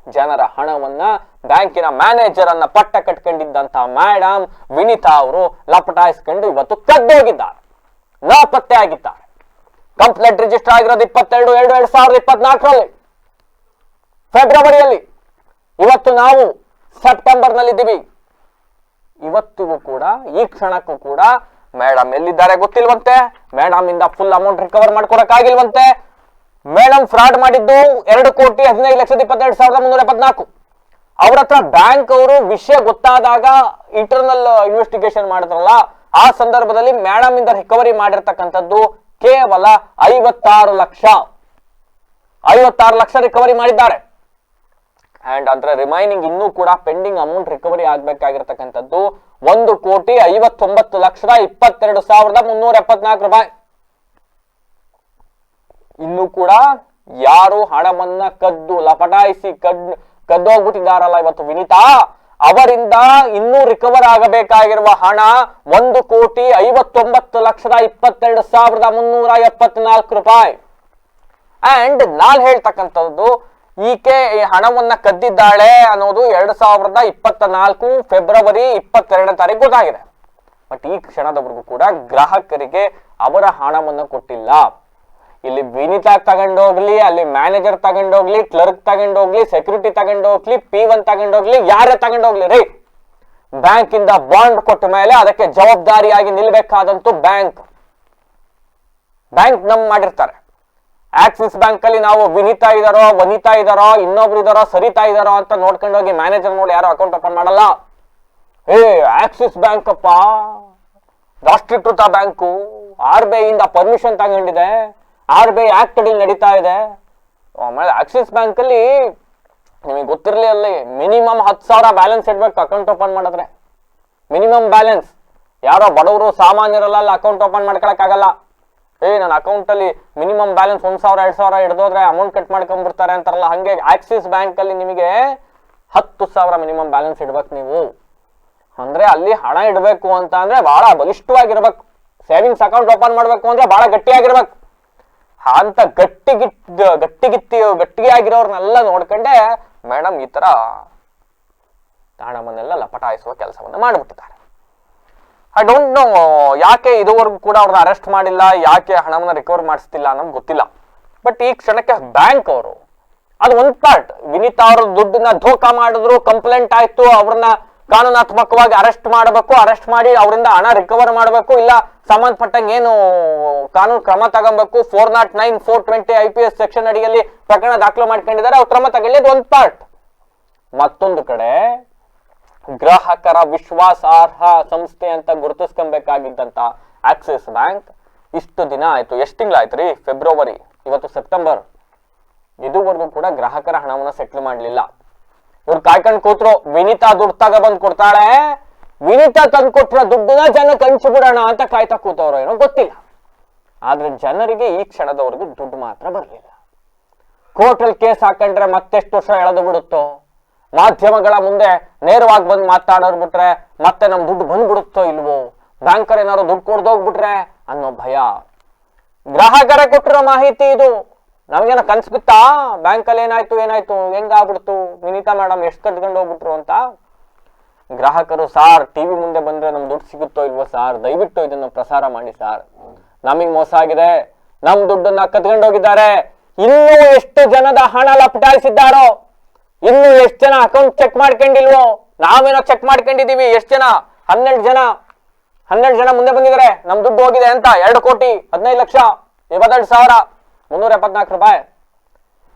ಜನರ ಹಣವನ್ನ ಬ್ಯಾಂಕಿನ ಮ್ಯಾನೇಜರ್ ಅನ್ನ ಪಟ್ಟ ಕಟ್ಕೊಂಡಿದ್ದಂತ ಮೇಡಮ್ ವಿನಿತಾ ಅವರು ಲಪಟಾಯಿಸ್ಕೊಂಡು ಇವತ್ತು ಕದ್ದೋಗಿದ್ದಾರೆ ನಾಪತ್ತೆ ಆಗಿದ್ದಾರೆ. ಕಂಪ್ಲೇಂಟ್ ರಿಜಿಸ್ಟರ್ ಆಗಿರೋದು ಇಪ್ಪತ್ತೆರಡು, ಎರಡು ಎರಡು ಸಾವಿರದ ಇಪ್ಪತ್ನಾಲ್ಕರಲ್ಲಿ. ಫೆಬ್ರವರಿಯಲ್ಲಿ. ಇವತ್ತು ನಾವು ಸೆಪ್ಟೆಂಬರ್ ನಲ್ಲಿದ್ದೀವಿ ಇವತ್ತಿಗೂ ಕೂಡ, ಈ ಕ್ಷಣಕ್ಕೂ ಕೂಡ ಮೇಡಮ್ ಎಲ್ಲಿದ್ದಾರೆ ಗೊತ್ತಿಲ್ವಂತೆ? ಮೇಡಮ್ ಇಂದ ಫುಲ್ ಅಮೌಂಟ್ ರಿಕವರ್ ಮಾಡ್ಕೊಡಕ್ಕಾಗಿಲ್ವಂತೆ? ಮೇಡಮ್ ಫ್ರಾಡ್ ಮಾಡಿದ್ದು ಎರಡು ಕೋಟಿ ಹದಿನೈದು ಲಕ್ಷದ ಇಪ್ಪತ್ತೆರಡು ಸಾವಿರದ ಮುನ್ನೂರ ಎಪ್ಪತ್ನಾಲ್ಕು. ಅವ್ರ ಹತ್ರ ಬ್ಯಾಂಕ್ ಅವರು ವಿಷಯ ಗೊತ್ತಾದಾಗ ಇಂಟರ್ನಲ್ ಇನ್ವೆಸ್ಟಿಗೇಷನ್ ಮಾಡಿದ್ರಲ್ಲ ಆ ಸಂದರ್ಭದಲ್ಲಿ ಮೇಡಮ್ ಇಂದ ರಿಕವರಿ ಮಾಡಿರ್ತಕ್ಕಂಥದ್ದು ಕೇವಲ ಐವತ್ತಾರು ಲಕ್ಷ. ಐವತ್ತಾರು ಲಕ್ಷ ರಿಕವರಿ ಮಾಡಿದ್ದಾರೆ. ಅಂಡ್ ಅದರ ರಿಮೈನಿಂಗ್ ಇನ್ನೂ ಕೂಡ ಪೆಂಡಿಂಗ್ ಅಮೌಂಟ್ ರಿಕವರಿ ಆಗ್ಬೇಕಾಗಿರ್ತಕ್ಕಂಥದ್ದು ಒಂದು ಕೋಟಿ ಐವತ್ತೊಂಬತ್ತು ಲಕ್ಷದ ಇಪ್ಪತ್ತೆರಡು ಸಾವಿರದ ಮುನ್ನೂರ ಎಪ್ಪತ್ನಾಲ್ಕು ರೂಪಾಯಿ. ಇನ್ನು ಕೂಡ ಯಾರು ಹಣವನ್ನ ಕದ್ದು, ಲಪಟಾಯಿಸಿ ಕದ್ ಕದ್ದೋಗ್ಬಿಟ್ಟಿದ್ದಾರಲ್ಲ ಇವತ್ತು ವಿನಿತಾ? ಅವರಿಂದ ಇನ್ನೂ ರಿಕವರ್ ಆಗಬೇಕಾಗಿರುವ ಹಣ ಒಂದು ಕೋಟಿ ಐವತ್ತೊಂಬತ್ತು ಲಕ್ಷದ ಇಪ್ಪತ್ತೆರಡು ಸಾವಿರದ ಮುನ್ನೂರ ಎಪ್ಪತ್ನಾಲ್ಕು ರೂಪಾಯಿ. ಅಂಡ್ ನಾನ್ ಹೇಳ್ತಕ್ಕಂಥದ್ದು, ಈಕೆ ಈ ಹಣವನ್ನ ಕದ್ದಿದ್ದಾಳೆ ಅನ್ನೋದು ಎರಡ್ ಸಾವಿರದ ಇಪ್ಪತ್ತ ನಾಲ್ಕು ಫೆಬ್ರವರಿ ಇಪ್ಪತ್ತೆರಡನೇ ತಾರೀಕು ಗೊತ್ತಾಗಿದೆ. ಬಟ್ ಈ ಕ್ಷಣದವರೆಗೂ ಕೂಡ ಗ್ರಾಹಕರಿಗೆ ಅವರ ಹಣವನ್ನು ಕೊಟ್ಟಿಲ್ಲ. ಇಲ್ಲಿ ವಿನಿತಾಗ್ ತಗೊಂಡೋಗ್ಲಿ, ಅಲ್ಲಿ ಮ್ಯಾನೇಜರ್ ತಗೊಂಡೋಗ್ಲಿ ಕ್ಲರ್ಕ್ ತಗೊಂಡೋಗ್ಲಿ ಸೆಕ್ಯೂರಿಟಿ ತಗೊಂಡೋಗ್ಲಿ ಪಿ ಒನ್ ತಗೊಂಡೋಗ್ಲಿ, ಯಾರೇ ತಗೊಂಡೋಗ್ಲಿ, ರೀ ಬ್ಯಾಂಕ್ ಇಂದ ಬಾಂಡ್ ಕೊಟ್ಟ ಮೇಲೆ ಅದಕ್ಕೆ ಜವಾಬ್ದಾರಿಯಾಗಿ ನಿಲ್ಬೇಕಾದಂತೂ ಬ್ಯಾಂಕ್ ಬ್ಯಾಂಕ್ ನಮ್ ಮಾಡಿರ್ತಾರೆ. ಆಕ್ಸಿಸ್ ಬ್ಯಾಂಕ್ ಅಲ್ಲಿ ನಾವು ವಿನಿತಾ ಇದಾರೋ, ವನಿತಾ ಇದಾರೋ, ಇನ್ನೊಬ್ರು ಇದಾರೋ, ಸರಿತಾ ಇದಾರೋ ಅಂತ ನೋಡ್ಕೊಂಡು ಹೋಗಿ ಮ್ಯಾನೇಜರ್ ನೋಡಿ ಯಾರು ಅಕೌಂಟ್ ಓಪನ್ ಮಾಡಲ್ಲ. ಏ ಆಕ್ಸಿಸ್ ಬ್ಯಾಂಕ್ ಅಪ್ಪ, ರಾಷ್ಟ್ರೀಕೃತ ಬ್ಯಾಂಕು ಆರ್ ಬಿ ಐ ಇಂದ ಪರ್ಮಿಷನ್ ತಗೊಂಡಿದೆ. ಆರ್ ಬಿ ಐ ಆಕ್ಟ್ ಅಡಿ ನಡೀತಾ ಇದೆ. ಆಮೇಲೆ ಆಕ್ಸಿಸ್ ಬ್ಯಾಂಕ್ ಅಲ್ಲಿ ನಿಮಗೆ ಗೊತ್ತಿರಲಿ ಅಲ್ಲಿ, ಮಿನಿಮಮ್ ಹತ್ತು ಸಾವಿರ ಬ್ಯಾಲೆನ್ಸ್ ಇಡ್ಬೇಕು ಅಕೌಂಟ್ ಓಪನ್ ಮಾಡಿದ್ರೆ. Minimum balance. ಯಾರೋ ಬಡವರು ಸಾಮಾನ್ಯರಲ್ಲ ಅಲ್ಲಿ ಅಕೌಂಟ್ ಓಪನ್ ಮಾಡ್ಕೊಳಕ್ಕಾಗಲ್ಲ. ಏ, ನನ್ನ ಅಕೌಂಟ್ ಅಲ್ಲಿ ಮಿನಿಮಮ್ ಬ್ಯಾಲೆನ್ಸ್ ಒಂದು ಸಾವಿರ, ಎರಡು ಸಾವಿರ ಹಿಡಿದೋದ್ರೆ ಅಮೌಂಟ್ ಕಟ್ ಮಾಡ್ಕೊಂಡ್ಬಿಡ್ತಾರೆ ಅಂತಾರಲ್ಲ, ಹಂಗೆ ಆಕ್ಸಿಸ್ ಬ್ಯಾಂಕ್ ಅಲ್ಲಿ ನಿಮಗೆ ಹತ್ತು ಸಾವಿರ ಮಿನಿಮಮ್ ಬ್ಯಾಲೆನ್ಸ್ ಇಡ್ಬೇಕು ನೀವು. ಅಂದ್ರೆ ಅಲ್ಲಿ ಹಣ ಇಡಬೇಕು ಅಂತ ಅಂದರೆ ಬಹಳ ಬಲಿಷ್ಠವಾಗಿರ್ಬೇಕು. ಸೇವಿಂಗ್ಸ್ ಅಕೌಂಟ್ ಓಪನ್ ಮಾಡಬೇಕು ಅಂದ್ರೆ ಬಹಳ ಗಟ್ಟಿಯಾಗಿರ್ಬೇಕು. ಅಂತ ಗಟ್ಟಿಗಿತ್ತಿ ಗಟ್ಟಿಗೆ ಆಗಿರೋರ್ನೆಲ್ಲ ನೋಡ್ಕೊಂಡೆ ಮೇಡಮ್ ಈ ತರ ಹಣವನ್ನೆಲ್ಲ ಲಪಟಾಯಿಸುವ ಕೆಲಸವನ್ನು ಮಾಡಿಬಿಟ್ಟಿದ್ದಾರೆ. ಐ ಡೋಂಟ್ ನೋ ಯಾಕೆ ಇದುವರೆಗೂ ಕೂಡ ಅವ್ರನ್ನ ಅರೆಸ್ಟ್ ಮಾಡಿಲ್ಲ, ಯಾಕೆ ಹಣವನ್ನ ರಿಕವರ್ ಮಾಡಿಸ್ತಿಲ್ಲ ಅನ್ನೋದು ಗೊತ್ತಿಲ್ಲ. ಬಟ್ ಈ ಕ್ಷಣಕ್ಕೆ ಬ್ಯಾಂಕ್ ಅವರು, ಅದು ಒಂದ್ ಪಾರ್ಟ್ ವಿನೀತಾ ಅವ್ರ ದುಡ್ಡನ್ನ ಧೋಕಾ ಮಾಡಿದ್ರು ಕಂಪ್ಲೇಂಟ್ ಆಯ್ತು, ಅವ್ರನ್ನ ಕಾನೂನಾತ್ಮಕವಾಗಿ ಅರೆಸ್ಟ್ ಮಾಡಬೇಕು ಅರೆಸ್ಟ್ ಮಾಡಿ ಅವರಿಂದ ಹಣ ರಿಕವರ್ ಮಾಡಬೇಕು, ಇಲ್ಲ ಸಂಬಂಧಪಟ್ಟಂಗೆ ಏನು ಕಾನೂನು ಕ್ರಮ ತಗೊಬೇಕು four nought nine four twenty I P S section ಅಡಿಯಲ್ಲಿ ಪ್ರಕರಣ ದಾಖಲು ಮಾಡ್ಕೊಂಡಿದ್ದಾರೆ, ಅವ್ರು ಕ್ರಮ ತಗೊಳ್ಳೋದು ಒಂದು ಪಾರ್ಟ್ ಮತ್ತೊಂದು ಕಡೆ, ಗ್ರಾಹಕರ ವಿಶ್ವಾಸಾರ್ಹ ಸಂಸ್ಥೆ ಅಂತ ಗುರುತಿಸ್ಕೊಬೇಕಾಗಿದ್ದಂತ ಆಕ್ಸಿಸ್ ಬ್ಯಾಂಕ್ ಇಷ್ಟು ದಿನ ಆಯ್ತು, ಎಷ್ಟು ತಿಂಗಳಾಯ್ತು ರೀ? ಫೆಬ್ರವರಿ ಇವತ್ತು ಸೆಪ್ಟೆಂಬರ್ ಇದುವರೆಗೂ ಕೂಡ ಗ್ರಾಹಕರ ಹಣವನ್ನು ಸೆಟ್ಲ್ ಮಾಡ್ಲಿಲ್ಲ. ಇವ್ರು ಕಾಯ್ಕೊಂಡು ಕೂತ್ರು, ವಿನಿತಾ ದುಡ್ಡು ತಗ ಬಂದ್ ಕೊಡ್ತಾಳೆ. ವಿನಿತಾ ತಂದು ಕೊಟ್ರ ದುಡ್ಡನ್ನ ಜನಕ್ಕೆ ಹಂಚ್ಬಿಡೋಣ ಅಂತ ಕಾಯ್ತಾ ಕೂತವ್ರು ಏನೋ ಗೊತ್ತಿಲ್ಲ. ಆದ್ರೆ ಜನರಿಗೆ ಈ ಕ್ಷಣದವರೆಗೂ ದುಡ್ಡು ಮಾತ್ರ ಬರಲಿಲ್ಲ. ಕೋರ್ಟಲ್ ಕೇಸ್ ಹಾಕೊಂಡ್ರೆ ಮತ್ತೆಷ್ಟು ವರ್ಷ ಎಳೆದು ಬಿಡುತ್ತೋ? ಮಾಧ್ಯಮಗಳ ಮುಂದೆ ನೇರವಾಗಿ ಬಂದು ಮಾತಾಡೋರು ಬಿಟ್ರೆ ಮತ್ತೆ ನಮ್ ದುಡ್ಡು ಬಂದ್ಬಿಡುತ್ತೋ ಇಲ್ವೋ? ಬ್ಯಾಂಕರ್ ಏನಾದ್ರು ದುಡ್ಡು ಕೊಡ್ದೋಗ್ಬಿಟ್ರೆ ಅನ್ನೋ ಭಯ. ಗ್ರಾಹಕರ ಕೊಟ್ಟಿರೋ ಮಾಹಿತಿ ಇದು. ನಮ್ಗೇನ ಕನ್ಸ್ ಬಿತ್ತಾ? ಬ್ಯಾಂಕಲ್ಲಿ ಏನಾಯ್ತು ಏನಾಯ್ತು? ಹೆಂಗಾಗ್ಬಿಡ್ತು ವಿನೀತಾ ಮೇಡಮ್ ಎಷ್ಟು ಕಟ್ಕೊಂಡು ಹೋಗ್ಬಿಟ್ರು ಅಂತ? ಗ್ರಾಹಕರು, ಸಾರ್ ಟಿವಿ ಮುಂದೆ ಬಂದ್ರೆ ನಮ್ ದುಡ್ಡು ಸಿಗುತ್ತೋ ಇಲ್ವೋ ಸಾರ್? ದಯವಿಟ್ಟು ಇದನ್ನು ಪ್ರಸಾರ ಮಾಡಿ ಸಾರ್. ನಮಗ್ ಮೋಸ ಆಗಿದೆ. ನಮ್ ದುಡ್ಡನ್ನ ಕತ್ಕೊಂಡು ಹೋಗಿದ್ದಾರೆ. ಇನ್ನೂ ಎಷ್ಟು ಜನದ ಹಣ ಲಪಟಾಯಿಸಿದ್ದಾರೋ? ಇನ್ನು ಎಷ್ಟು ಜನ ಅಕೌಂಟ್ ಚೆಕ್ ಮಾಡ್ಕೊಂಡಿಲ್ವೋ? ನಾವೇನೋ ಚೆಕ್ ಮಾಡ್ಕೊಂಡಿದೀವಿ ಎಷ್ಟು ಜನ? ಹನ್ನೆರಡು ಜನ. ಹನ್ನೆರಡು ಜನ ಮುಂದೆ ಬಂದಿದ್ದಾರೆ. ನಮ್ ದುಡ್ಡು ಹೋಗಿದೆ ಅಂತ. ಎರಡು ಕೋಟಿ, ಹದಿನೈದು ಲಕ್ಷ, ಇಪ್ಪತ್ತೆರಡು ಸಾವಿರ. ಮುನ್ನೂರ ಎಪ್ಪತ್ನಾಲ್ಕು ರೂಪಾಯಿ.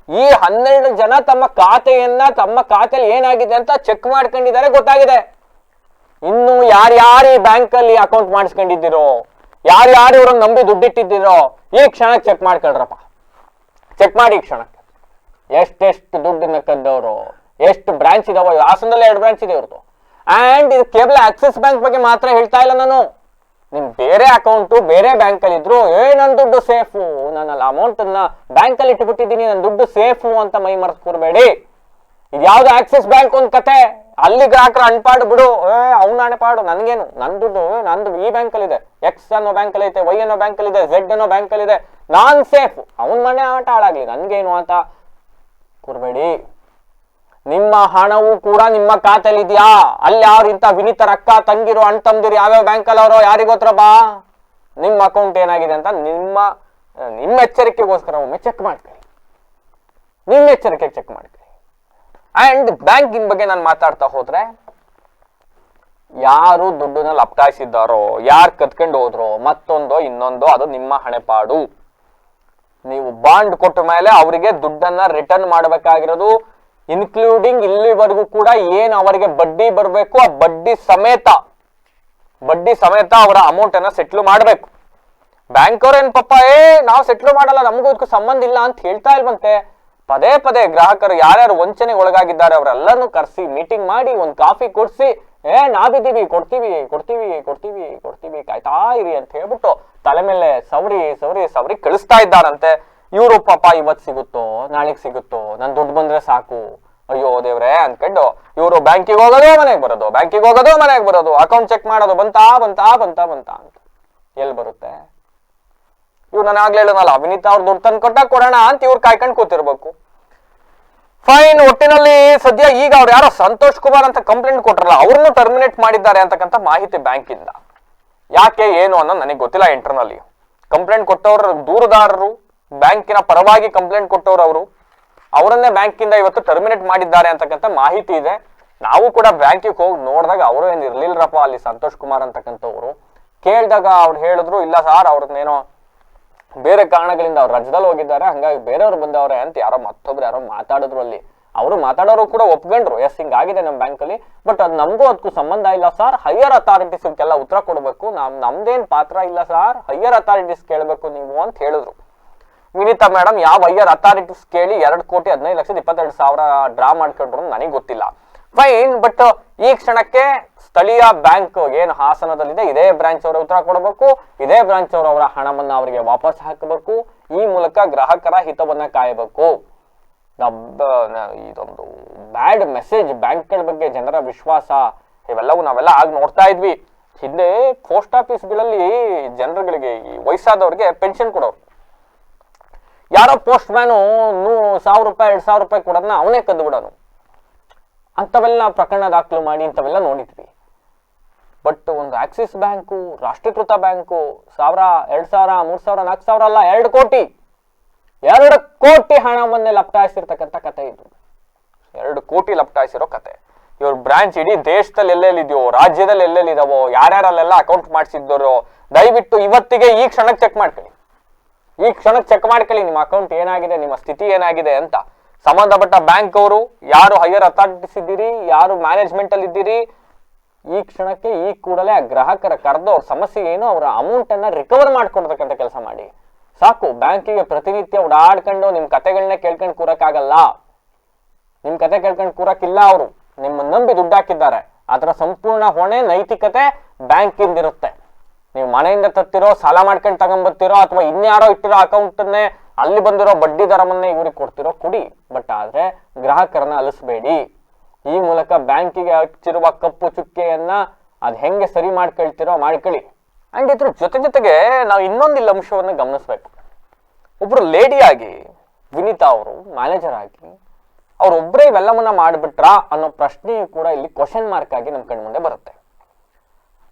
ಈ ಹನ್ನೆರಡು ಜನ ತಮ್ಮ ಖಾತೆಯನ್ನ, ತಮ್ಮ ಖಾತೆಯಲ್ಲಿ ಏನಾಗಿದೆ ಅಂತ ಚೆಕ್ ಮಾಡ್ಕೊಂಡಿದ್ದಾರೆ, ಗೊತ್ತಾಗಿದೆ. ಇನ್ನು ಯಾರ್ಯಾರು ಈ ಬ್ಯಾಂಕ್ ಅಲ್ಲಿ ಅಕೌಂಟ್ ಮಾಡಿಸ್ಕೊಂಡಿದ್ದೀರೋ, ಯಾರ್ಯಾರು ಇವ್ರನ್ನ ನಂಬಿ ದುಡ್ಡಿಟ್ಟಿದ್ದೀರೋ, ಈ ಕ್ಷಣಕ್ಕೆ ಚೆಕ್ ಮಾಡ್ಕೊಳ್ರಪ್ಪ. ಚೆಕ್ ಮಾಡಿ ಈ ಕ್ಷಣಕ್ಕೆ. ಎಷ್ಟೆಷ್ಟು ದುಡ್ಡನ್ನ ಕದ್ದವರು ಎಷ್ಟು ಬ್ರಾಂಚ್ ಇದಾವ ಹಾಸನದಲ್ಲಿ ಎರಡು ಬ್ರಾಂಚ್ ಇದೆ ಇವ್ರದ್ದು ಅಂಡ್ ಇದು ಕೇವಲ ಆಕ್ಸಿಸ್ ಬ್ಯಾಂಕ್ ಬಗ್ಗೆ ಮಾತ್ರ ಹೇಳ್ತಾ ಇಲ್ಲ ನಾನು. ನಿಮ್ ಬೇರೆ ಅಕೌಂಟು ಬೇರೆ ಬ್ಯಾಂಕ್ ಅಲ್ಲಿ ಇದ್ರು, ಏ, ನನ್ ದುಡ್ಡು ಸೇಫು ನಾನು ಅನ್ನ ಬ್ಯಾಂಕ್ ಅಲ್ಲಿ ಇಟ್ಬಿಟ್ಟಿದ್ದೀನಿ ನನ್ನ ದುಡ್ಡು ಸೇಫು ಅಂತ ಮೈ ಮರ್ಸ್ ಕೂರಬೇಡಿ ಇದು ಯಾವ್ದು ಆಕ್ಸಿಸ್ ಬ್ಯಾಂಕ್ ಒಂದ್ ಕತೆ? ಅಲ್ಲಿ ಗ್ರಾಹಕರು ಅನ್ಪಾಡು ಬಿಡು. ಏ, ಅವ್ನ ಅಣಪಾಡು ನನ್ಗೇನು? ನನ್ ದುಡ್ಡು ನಂದು ಈ ಬ್ಯಾಂಕ್ ಅಲ್ಲಿ ಇದೆ ಎಕ್ಸ್ ಅನ್ನೋ ಬ್ಯಾಂಕ್ ಅಲ್ಲಿ ಐತೆ ವೈ ಅನ್ನೋ ಬ್ಯಾಂಕ್ ಅಲ್ಲಿ ಇದೆ ಝೆಡ್ ಅನ್ನೋ ಬ್ಯಾಂಕ್ ಅಲ್ಲಿ ಇದೆ. ನಾನ್ ಸೇಫ್ ಅವನ್ ಮನೆ ಆಟ ಹಾಳಾಗ್ಲಿ, ನನ್ಗೇನು ಅಂತ ಕೂರ್ಬೇಡಿ. ನಿಮ್ಮ ಹಣವೂ ಕೂಡ ನಿಮ್ಮ ಖಾತೆಯಲ್ಲಿ ಇದೆಯಾ ಅಲ್ಲಿ ಯಾರು ಇಂಥ ವಿನಿತರ ಅಕ್ಕ ತಂಗಿರೋ ಅಣ್ಣ ತಂದಿರು ಯಾವ್ಯಾವ ಬ್ಯಾಂಕಲ್ಲಿ ಅವರೋ ಯಾರಿಗ್ ಬಾ. ನಿಮ್ಮ ಅಕೌಂಟ್ ಏನಾಗಿದೆ ಅಂತ ನಿಮ್ಮ ನಿಮ್ಮ ಎಚ್ಚರಿಕೆಗೋಸ್ಕರ ಒಮ್ಮೆ ಚೆಕ್ ಮಾಡ್ಕೊಳ್ಳಿ. ನಿಮ್ಮ ಎಚ್ಚರಿಕೆಗೆ ಚೆಕ್ ಮಾಡ್ಕೊಳ್ಳಿ. ಅಂಡ್ ಬ್ಯಾಂಕಿನ ಬಗ್ಗೆ ನಾನು ಮಾತಾಡ್ತಾ ಹೋದ್ರೆ, ಯಾರು ದುಡ್ಡನ್ನ ಲಪ್ಟಾಯಿಸಿದ್ದಾರೋ, ಯಾರು ಕತ್ಕೊಂಡು ಹೋದ್ರೋ, ಮತ್ತೊಂದೋ, ಇನ್ನೊಂದೋ, ಅದು ನಿಮ್ಮ ಹಣೆಪಾಡು. ನೀವು ಬಾಂಡ್ ಕೊಟ್ಟ ಮೇಲೆ ಅವರಿಗೆ ದುಡ್ಡನ್ನ ರಿಟರ್ನ್ ಮಾಡಬೇಕಾಗಿರೋದು ಇನ್ಕ್ಲೂಡಿಂಗ್ ಇಲ್ಲಿವರೆಗೂ ಕೂಡ ಏನ್ ಅವರಿಗೆ ಬಡ್ಡಿ ಬರಬೇಕು, ಆ ಬಡ್ಡಿ ಸಮೇತ ಬಡ್ಡಿ ಸಮೇತ ಅವರ ಅಮೌಂಟ್ ಅನ್ನ ಸೆಟ್ಲ್ ಮಾಡಬೇಕು. ಬ್ಯಾಂಕ್ ಅವ್ರ ಏನ್ ಪಪ್ಪ ಏ, ನಾವು ಸೆಟ್ಲ್ ಮಾಡಲ್ಲ, ನಮಗೂ ಇದಕ್ಕೂ ಸಂಬಂಧ ಇಲ್ಲ ಅಂತ ಹೇಳ್ತಾ ಇಲ್ವಂತೆ. ಪದೇ ಪದೇ ಗ್ರಾಹಕರು ಯಾರ್ಯಾರು ವಂಚನೆಗೆ ಒಳಗಾಗಿದ್ದಾರೆ, ಅವರೆಲ್ಲರನ್ನು ಕರೆಸಿ ಮೀಟಿಂಗ್ ಮಾಡಿ, ಒಂದು ಕಾಫಿ ಕೊಡಿಸಿ, ಏ, ನಾವಿದ್ದೀವಿ, ಕೊಡ್ತೀವಿ ಕೊಡ್ತೀವಿ ಕೊಡ್ತೀವಿ ಕೊಡ್ತೀವಿ, ಕಾಯ್ತಾ ಇರಿ ಅಂತ ಹೇಳ್ಬಿಟ್ಟು ತಲೆ ಮೇಲೆ ಸವರಿ ಸವರಿ ಸವರಿ ಕಳಿಸ್ತಾ ಇದ್ದಾರಂತೆ. ಇವರು ಪಾಪ ಇವತ್ ಸಿಗುತ್ತೋ, ನಾಳೆಗ್ ಸಿಗುತ್ತೋ, ನನ್ ದುಡ್ಡು ಬಂದ್ರೆ ಸಾಕು. ಅಯ್ಯೋ ದೇವ್ರೆ ಅನ್ಕೊಂಡು ಇವರು ಬ್ಯಾಂಕಿಗೆ ಹೋಗೋದು ಮನೆಗೆ ಬರೋದು, ಬ್ಯಾಂಕಿಗೆ ಹೋಗೋದು ಮನೆಗೆ ಬರೋದು ಅಕೌಂಟ್ ಚೆಕ್ ಮಾಡೋದು, ಬಂತಾ ಬಂತಾ ಬಂತಾ ಬಂತಾ ಅಂತ. ಎಲ್ಲಿ ಬರುತ್ತೆ? ಇವ್ರು ನಾನು ಆಗ್ಲೇ ಹೇಳೋನಲ್ಲ ಅವಿನೀತ ಅವ್ರು ದುಡ್ಡು ತಂದು ಕೊಟ್ಟಾಗ ಕೊಡೋಣ ಅಂತ ಇವ್ರು ಕಾಯ್ಕೊಂಡು ಕೂತಿರ್ಬೇಕು. ಫೈನ್ ಒಟ್ಟಿನಲ್ಲಿ ಸದ್ಯ ಈಗ ಅವ್ರು ಯಾರೋ ಸಂತೋಷ್ ಕುಮಾರ್ ಅಂತ ಕಂಪ್ಲೇಂಟ್ ಕೊಟ್ಟರಲ್ಲ ಅವ್ರನ್ನು ಟರ್ಮಿನೇಟ್ ಮಾಡಿದ್ದಾರೆ ಅಂತಕ್ಕಂಥ ಮಾಹಿತಿ ಬ್ಯಾಂಕಿಂದ. ಯಾಕೆ, ಏನು ಅನ್ನೋ ನನಗೆ ಗೊತ್ತಿಲ್ಲ ಇಂಟರ್ನಲ್ಲಿ ಕಂಪ್ಲೇಂಟ್ ಕೊಟ್ಟವ್ರ ದೂರುದಾರರು ಬ್ಯಾಂಕಿನ ಪರವಾಗಿ ಕಂಪ್ಲೇಂಟ್ ಕೊಟ್ಟವರು ಅವರು, ಅವರನ್ನೇ ಬ್ಯಾಂಕಿಂದ ಇವತ್ತು ಟರ್ಮಿನೇಟ್ ಮಾಡಿದ್ದಾರೆ ಅಂತಕ್ಕಂಥ ಮಾಹಿತಿ ಇದೆ. ನಾವು ಕೂಡ ಬ್ಯಾಂಕಿಗೆ ಹೋಗಿ ನೋಡಿದಾಗ ಅವರು ಏನು ಇರ್ಲಿಲ್ಲರಪ್ಪ, ಅಲ್ಲಿ ಸಂತೋಷ್ ಕುಮಾರ್ ಅಂತಕ್ಕಂಥವ್ರು. ಕೇಳಿದಾಗ ಅವ್ರು ಹೇಳಿದ್ರು, ಇಲ್ಲ ಸಾರ್ ಅವ್ರದ್ದೇನೋ ಬೇರೆ ಕಾರಣಗಳಿಂದ ಅವ್ರು ರಜದಲ್ಲಿ ಹೋಗಿದ್ದಾರೆ, ಹಂಗಾಗಿ ಬೇರೆಯವ್ರು ಬಂದವ್ರೆ ಅಂತ ಯಾರೋ ಮತ್ತೊಬ್ರು ಯಾರೋ ಮಾತಾಡಿದ್ರು ಅಲ್ಲಿ. ಅವರು ಮಾತಾಡೋರು ಕೂಡ ಒಪ್ಕೊಂಡ್ರು, ಎಸ್, ಹಿಂಗಾಗಿದೆ ನಮ್ಮ ಬ್ಯಾಂಕಲ್ಲಿ, ಬಟ್ ಅದು ನಮಗೂ ಅದಕ್ಕೂ ಸಂಬಂಧ ಇಲ್ಲ ಸರ್. ಹೈಯರ್ ಅಥಾರಿಟೀಸ್ ಇದಕ್ಕೆಲ್ಲ ಉತ್ತರ ಕೊಡಬೇಕು. ನಮ್ ನಮ್ದೇನು ಪಾತ್ರ ಇಲ್ಲ ಸರ್. ಹೈಯರ್ ಅಥಾರಿಟೀಸ್ ಕೇಳಬೇಕು ನೀವು ಅಂತ ಹೇಳಿದ್ರು. ವಿನೀತಾ ಮೇಡಮ್, ಯಾವ ಹೈಯರ್ ಅಥಾರಿಟೀಸ್ ಕೇಳಿ ಎರಡು ಕೋಟಿ ಹದಿನೈದು ಲಕ್ಷದ ಇಪ್ಪತ್ತೆರಡು ಸಾವಿರ ಡ್ರಾ ಮಾಡ್ಕೊಂಡ್ರು ನನಗೆ ಗೊತ್ತಿಲ್ಲ. ಫೈನ್ ಬಟ್ ಈ ಕ್ಷಣಕ್ಕೆ ಸ್ಥಳೀಯ ಬ್ಯಾಂಕ್ ಏನು ಹಾಸನದಲ್ಲಿದೆ, ಇದೇ ಬ್ರಾಂಚ್ ಅವರ ಉತ್ತರ ಕೊಡಬೇಕು, ಇದೇ ಬ್ರಾಂಚ್ ಅವರು ಅವರ ಹಣವನ್ನು ಅವರಿಗೆ ವಾಪಸ್ ಹಾಕಬೇಕು, ಈ ಮೂಲಕ ಗ್ರಾಹಕರ ಹಿತವನ್ನ ಕಾಯಬೇಕು. ಇದೊಂದು ಬ್ಯಾಡ್ ಮೆಸೇಜ್ ಬ್ಯಾಂಕ್ಗಳ ಬಗ್ಗೆ ಜನರ ವಿಶ್ವಾಸ, ಇವೆಲ್ಲವೂ ನಾವೆಲ್ಲ ಆಗ ನೋಡ್ತಾ ಇದ್ವಿ. ಹಿಂದೆ ಪೋಸ್ಟ್ ಆಫೀಸ್ಗಳಲ್ಲಿ ಜನರುಗಳಿಗೆ ವಯಸ್ಸಾದವ್ರಿಗೆ ಪೆನ್ಷನ್ ಕೊಡೋರು. ಯಾರೋ ಪೋಸ್ಟ್ ಮ್ಯಾನು ನೂರು ಸಾವಿರ ರೂಪಾಯಿ, ಎರಡು ಸಾವಿರ ರೂಪಾಯಿ ಕೊಡೋದನ್ನ ಅವನೇ ಕದ್ದು ಬಿಡೋನು. ಅಂಥವೆಲ್ಲ ಪ್ರಕರಣ ದಾಖಲು ಮಾಡಿ ಇಂಥವೆಲ್ಲ ನೋಡಿದ್ವಿ. ಬಟ್ ಒಂದು ಆಕ್ಸಿಸ್ ಬ್ಯಾಂಕು, ರಾಷ್ಟ್ರೀಕೃತ ಬ್ಯಾಂಕು, ಸಾವಿರ, ಎರಡು ಸಾವಿರ, ಮೂರು ಸಾವಿರ, ನಾಲ್ಕು ಸಾವಿರ ಅಲ್ಲ, ಎರಡು ಕೋಟಿ. ಎರಡು ಕೋಟಿ ಹಣವನ್ನೇ ಲಪ್ಟಾಯಿಸಿರ್ತಕ್ಕಂಥ ಕತೆ ಇದು. ಎರಡು ಕೋಟಿ ಲಪ್ಟಾಯಿಸಿರೋ ಕತೆ. ಇವ್ರ ಬ್ರಾಂಚ್ ಇಡೀ ದೇಶದಲ್ಲಿ ಎಲ್ಲೆಲ್ಲಿದೆಯೋ, ರಾಜ್ಯದಲ್ಲಿ ಎಲ್ಲೆಲ್ಲಿದಾವೋ, ಯಾರ್ಯಾರಲ್ಲೆಲ್ಲ ಅಕೌಂಟ್ ಮಾಡಿಸಿದ್ದರೋ, ದಯವಿಟ್ಟು ಇವತ್ತಿಗೆ ಈ ಕ್ಷಣಕ್ಕೆ ಚೆಕ್ ಮಾಡ್ಕೊಳ್ಳಿ. ಈ ಕ್ಷಣಕ್ಕೆ ಚೆಕ್ ಮಾಡ್ಕೊಳ್ಳಿ, ನಿಮ್ಮ ಅಕೌಂಟ್ ಏನಾಗಿದೆ, ನಿಮ್ಮ ಸ್ಥಿತಿ ಏನಾಗಿದೆ ಅಂತ. ಸಂಬಂಧಪಟ್ಟ ಬ್ಯಾಂಕ್ ಅವರು, ಯಾರು ಹೈಯರ್ ಅಥಾರಿಟೀಸ್ ಇದ್ದೀರಿ, ಯಾರು ಮ್ಯಾನೇಜ್ಮೆಂಟ್ ಅಲ್ಲಿ ಇದ್ದೀರಿ, ಈ ಕ್ಷಣಕ್ಕೆ ಈ ಕೂಡಲೇ ಆ ಗ್ರಾಹಕರ ಕರೆದು ಅವ್ರ ಸಮಸ್ಯೆ ಏನು, ಅವರ ಅಮೌಂಟ್ ಅನ್ನ ರಿಕವರ್ ಮಾಡ್ಕೊಡ್ತಕ್ಕಂಥ ಕೆಲಸ ಮಾಡಿ. ಸಾಕು ಬ್ಯಾಂಕಿಗೆ ಪ್ರತಿನಿತ್ಯ ಓಡಾಡ್ಕೊಂಡು ನಿಮ್ಮ ಕತೆಗಳನ್ನ ಕೇಳ್ಕೊಂಡು ಕೂರಕ್ಕಾಗಲ್ಲ. ನಿಮ್ಮ ಕತೆ ಕೇಳ್ಕೊಂಡು ಕೂರಕ್ಕಿಲ್ಲ ಅವರು. ನಿಮ್ಮ ನಂಬಿ ದುಡ್ಡು ಹಾಕಿದ್ದಾರೆ. ಅದರ ಸಂಪೂರ್ಣ ಹೊಣೆ, ನೈತಿಕತೆ ಬ್ಯಾಂಕಿಂದಿರುತ್ತೆ ನೀವು ಮನೆಯಿಂದ ತತ್ತಿರೋ ಸಾಲ ಮಾಡ್ಕೊಂಡು ತಗೊಂಬರ್ತಿರೋ ಅಥವಾ ಇನ್ಯಾರೋ ಇಟ್ಟಿರೋ ಅಕೌಂಟನ್ನೇ ಅಲ್ಲಿ ಬಂದಿರೋ ಬಡ್ಡಿ ದರವನ್ನೇ ಇವ್ರಿಗೆ ಕೊಡ್ತಿರೋ, ಕುಡಿ. ಬಟ್ ಆದ್ರೆ ಗ್ರಾಹಕರನ್ನ ಅಲಿಸ್ಬೇಡಿ. ಈ ಮೂಲಕ ಬ್ಯಾಂಕಿಗೆ ಹಚ್ಚಿರುವ ಕಪ್ಪು ಚುಕ್ಕೆಯನ್ನ ಅದ್ ಹೆಂಗೆ ಸರಿ ಮಾಡ್ಕೊಳ್ತಿರೋ ಮಾಡ್ಕೊಳ್ಳಿ. ಅಂಡ್ ಇದ್ರ ಜೊತೆ ಜೊತೆಗೆ ನಾವು ಇನ್ನೊಂದಿಲ್ಲ ಅಂಶವನ್ನು ಗಮನಿಸ್ಬೇಕು. ಒಬ್ರು ಲೇಡಿಯಾಗಿ ವಿನೀತಾ ಅವರು, ಮ್ಯಾನೇಜರ್ ಆಗಿ ಅವ್ರೊಬ್ಬರೇ ಇವೆಲ್ಲವನ್ನ ಮಾಡಿಬಿಟ್ರಾ ಅನ್ನೋ ಪ್ರಶ್ನೆಯು ಕೂಡ ಇಲ್ಲಿ ಕ್ವಶನ್ ಮಾರ್ಕ್ ಆಗಿ ನಮ್ಮ ಕಣ್ಮುಂದೆ ಬರುತ್ತೆ.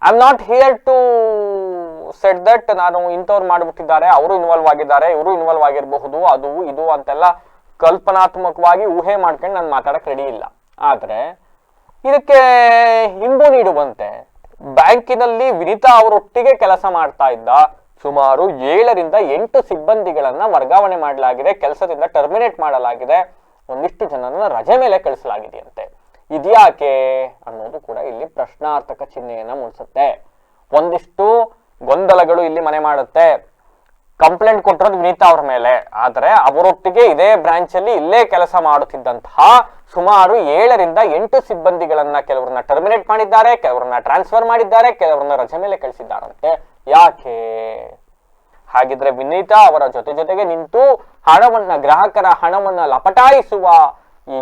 I am not here to set that ನಾನು ಇಂಥವ್ರು ಮಾಡಿಬಿಟ್ಟಿದ್ದಾರೆ, ಅವರು ಇನ್ವಾಲ್ವ್ ಆಗಿದ್ದಾರೆ, ಇವರು ಇನ್ವಾಲ್ವ್ ಆಗಿರಬಹುದು, ಅದು ಇದು ಅಂತೆಲ್ಲ ಕಲ್ಪನಾತ್ಮಕವಾಗಿ ಊಹೆ ಮಾಡ್ಕೊಂಡು ನಾನು ಮಾತಾಡಕ್ಕೆ ರೆಡಿ ಇಲ್ಲ. ಆದ್ರೆ ಇದಕ್ಕೆ ಹಿಂಬು ನೀಡುವಂತೆ ಬ್ಯಾಂಕಿನಲ್ಲಿ ವಿನಿತಾ ಅವರೊಟ್ಟಿಗೆ ಕೆಲಸ ಮಾಡ್ತಾ ಇದ್ದ ಸುಮಾರು ಏಳರಿಂದ ಎಂಟು ಸಿಬ್ಬಂದಿಗಳನ್ನ ವರ್ಗಾವಣೆ ಮಾಡಲಾಗಿದೆ, ಕೆಲಸದಿಂದ ಟರ್ಮಿನೇಟ್ ಮಾಡಲಾಗಿದೆ. ಒಂದಿಷ್ಟು ಜನರನ್ನ ರಜೆ ಮೇಲೆ ಕಳಿಸಲಾಗಿದೆಯಂತೆ. ಇದ್ಯಾಕೆ ಅನ್ನೋದು ಕೂಡ ಇಲ್ಲಿ ಪ್ರಶ್ನಾರ್ಥಕ ಚಿಹ್ನೆಯನ್ನ ಮೂಡಿಸುತ್ತೆ. ಒಂದಿಷ್ಟು ಗೊಂದಲಗಳು ಇಲ್ಲಿ ಮನೆ ಮಾಡುತ್ತೆ. ಕಂಪ್ಲೇಂಟ್ ಕೊಟ್ಟಿರೋದು ವಿನೀತಾ ಅವ್ರ ಮೇಲೆ. ಆದರೆ ಅವರೊಟ್ಟಿಗೆ ಇದೇ ಬ್ರಾಂಚ್ ಇಲ್ಲೇ ಕೆಲಸ ಮಾಡುತ್ತಿದ್ದಂತಹ ಸುಮಾರು ಏಳರಿಂದ ಎಂಟು ಸಿಬ್ಬಂದಿಗಳನ್ನ ಕೆಲವರನ್ನ ಟರ್ಮಿನೇಟ್ ಮಾಡಿದ್ದಾರೆ, ಕೆಲವರನ್ನ ಟ್ರಾನ್ಸ್ಫರ್ ಮಾಡಿದ್ದಾರೆ, ಕೆಲವರನ್ನ ರಜೆ ಮೇಲೆ ಕಳಿಸಿದ್ದಾರಂತೆ. ಯಾಕೆ? ಹಾಗಿದ್ರೆ ವಿನೀತಾ ಅವರ ಜೊತೆ ಜೊತೆಗೆ ನಿಂತು ಹಣವನ್ನ, ಗ್ರಾಹಕರ ಹಣವನ್ನ ಲಪಟಾಯಿಸುವ ಈ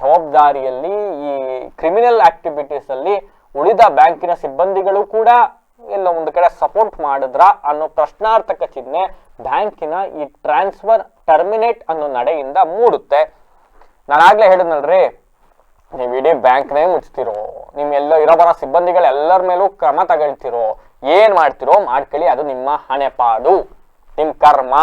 ಜವಾಬ್ದಾರಿಯಲ್ಲಿ ಈ ಕ್ರಿಮಿನಲ್ ಆಕ್ಟಿವಿಟೀಸ್ ಅಲ್ಲಿ ಉಳಿದ ಬ್ಯಾಂಕಿನ ಸಿಬ್ಬಂದಿಗಳು ಕೂಡ ಎಲ್ಲ ಒಂದು ಕಡೆ ಸಪೋರ್ಟ್ ಮಾಡಿದ್ರ ಅನ್ನೋ ಪ್ರಶ್ನಾರ್ಥಕ ಚಿಹ್ನೆ ಬ್ಯಾಂಕಿನ ಈ ಟ್ರಾನ್ಸ್ಫರ್ ಟರ್ಮಿನೇಟ್ ಅನ್ನೋ ನಡೆಯಿಂದ ಮೂಡುತ್ತೆ. ನಾನಾಗ್ಲೇ ಹೇಳಿದ್ನಲ್ರಿ, ನೀವು ಇಡೀ ಬ್ಯಾಂಕ್ನೇ ಮುಚ್ತಿರೋ ನಿಮ್ಮೆಲ್ಲ ಇರೋ ಬರೋ ಸಿಬ್ಬಂದಿಗಳು ಎಲ್ಲರ ಮೇಲೂ ಕ್ರಮ ತಗೊಳ್ತಿರೋ, ಏನ್ ಮಾಡ್ತಿರೋ ಮಾಡ್ಕೊಳ್ಳಿ, ಅದು ನಿಮ್ಮ ಹಣೆಪಾಡು ನಿಮ್ಮ ಕರ್ಮ.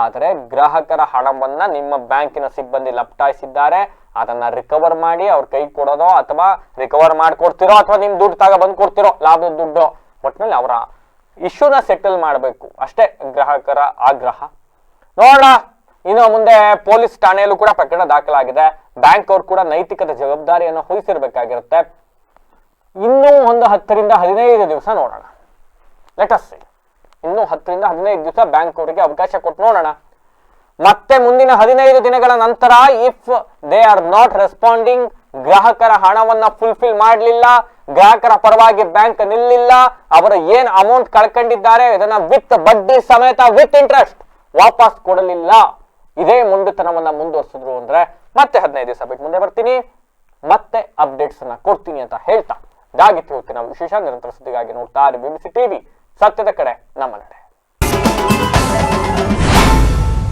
ಆದರೆ ಗ್ರಾಹಕರ ಹಣವನ್ನ ನಿಮ್ಮ ಬ್ಯಾಂಕಿನ ಸಿಬ್ಬಂದಿ ಲಪ್ಟಾಯಿಸಿದ್ದಾರೆ, ಅದನ್ನ ರಿಕವರ್ ಮಾಡಿ ಅವ್ರ ಕೈ ಕೊಡೋದೋ ಅಥವಾ ರಿಕವರ್ ಮಾಡ್ಕೊಡ್ತಿರೋ ಅಥವಾ ನಿಮ್ ದುಡ್ಡು ತಗ ಬಂದು ಕೊಡ್ತಿರೋ ಲಾಭದ ದುಡ್ಡು. ಒಟ್ಟಿನಲ್ಲಿ ಅವರ ಇಶ್ಯೂನ ಸೆಟಲ್ ಮಾಡಬೇಕು. ಅಷ್ಟೇ ಗ್ರಾಹಕರ ಆಗ್ರಹ. ನೋಡೋಣ, ಇನ್ನು ಮುಂದೆ ಪೊಲೀಸ್ ಠಾಣೆಯಲ್ಲೂ ಕೂಡ ಪ್ರಕರಣ ದಾಖಲಾಗಿದೆ. ಬ್ಯಾಂಕ್ ಅವ್ರು ಕೂಡ ನೈತಿಕತೆ ಜವಾಬ್ದಾರಿಯನ್ನು ವಹಿಸಿರ್ಬೇಕಾಗಿರುತ್ತೆ ಇನ್ನೂ ಒಂದು ಹತ್ತರಿಂದ ಹದಿನೈದು ದಿವಸ ನೋಡೋಣ. ಲೆಟಸ್ ಇನ್ನೂ ಹತ್ತರಿಂದ ಹದಿನೈದು ದಿವಸ ಬ್ಯಾಂಕ್ ಅವರಿಗೆ ಅವಕಾಶ ಕೊಟ್ಟು ನೋಡೋಣ. ಮತ್ತೆ ಮುಂದಿನ ಹದಿನೈದು ದಿನಗಳ ನಂತರ if they are not responding ಗ್ರಾಹಕರ ಹಣವನ್ನ ಫುಲ್ಫಿಲ್ ಮಾಡಲಿಲ್ಲ, ಗ್ರಾಹಕರ ಪರವಾಗಿ ಬ್ಯಾಂಕ್ ನಿಲ್ಲಿಲ್ಲ, ಅವರು ಏನ್ ಅಮೌಂಟ್ ಕಳ್ಕೊಂಡಿದ್ದಾರೆ, ಇದನ್ನ ವಿತ್ ಬಡ್ಡಿ ಸಮೇತ ವಿತ್ ಇಂಟ್ರೆಸ್ಟ್ ವಾಪಸ್ ಕೊಡಲಿಲ್ಲ. ಇದೇ ಮುಂಡುತನವನ್ನ ಮುಂದುವರಿಸಿದ್ರು ಅಂದ್ರೆ ಮತ್ತೆ ಹದಿನೈದು ದಿವಸ ಬಿಟ್ಟು ಮುಂದೆ ಬರ್ತೀನಿ. ಮತ್ತೆ ಅಪ್ಡೇಟ್ಸ್ ಅನ್ನ ಕೊಡ್ತೀನಿ ಅಂತ ಹೇಳ್ತಾ. ಇದಾಗಿತ್ತು ಇವತ್ತಿನ ವಿಶೇಷ, ನಿರಂತರ ಸುದ್ದಿಗಾಗಿ ನೋಡ್ತಾ ಬಿಬಿಸಿ ಟಿವಿ ಸತ್ಯದ ಕಡೆ ನಮ್ಮ ನಡೆ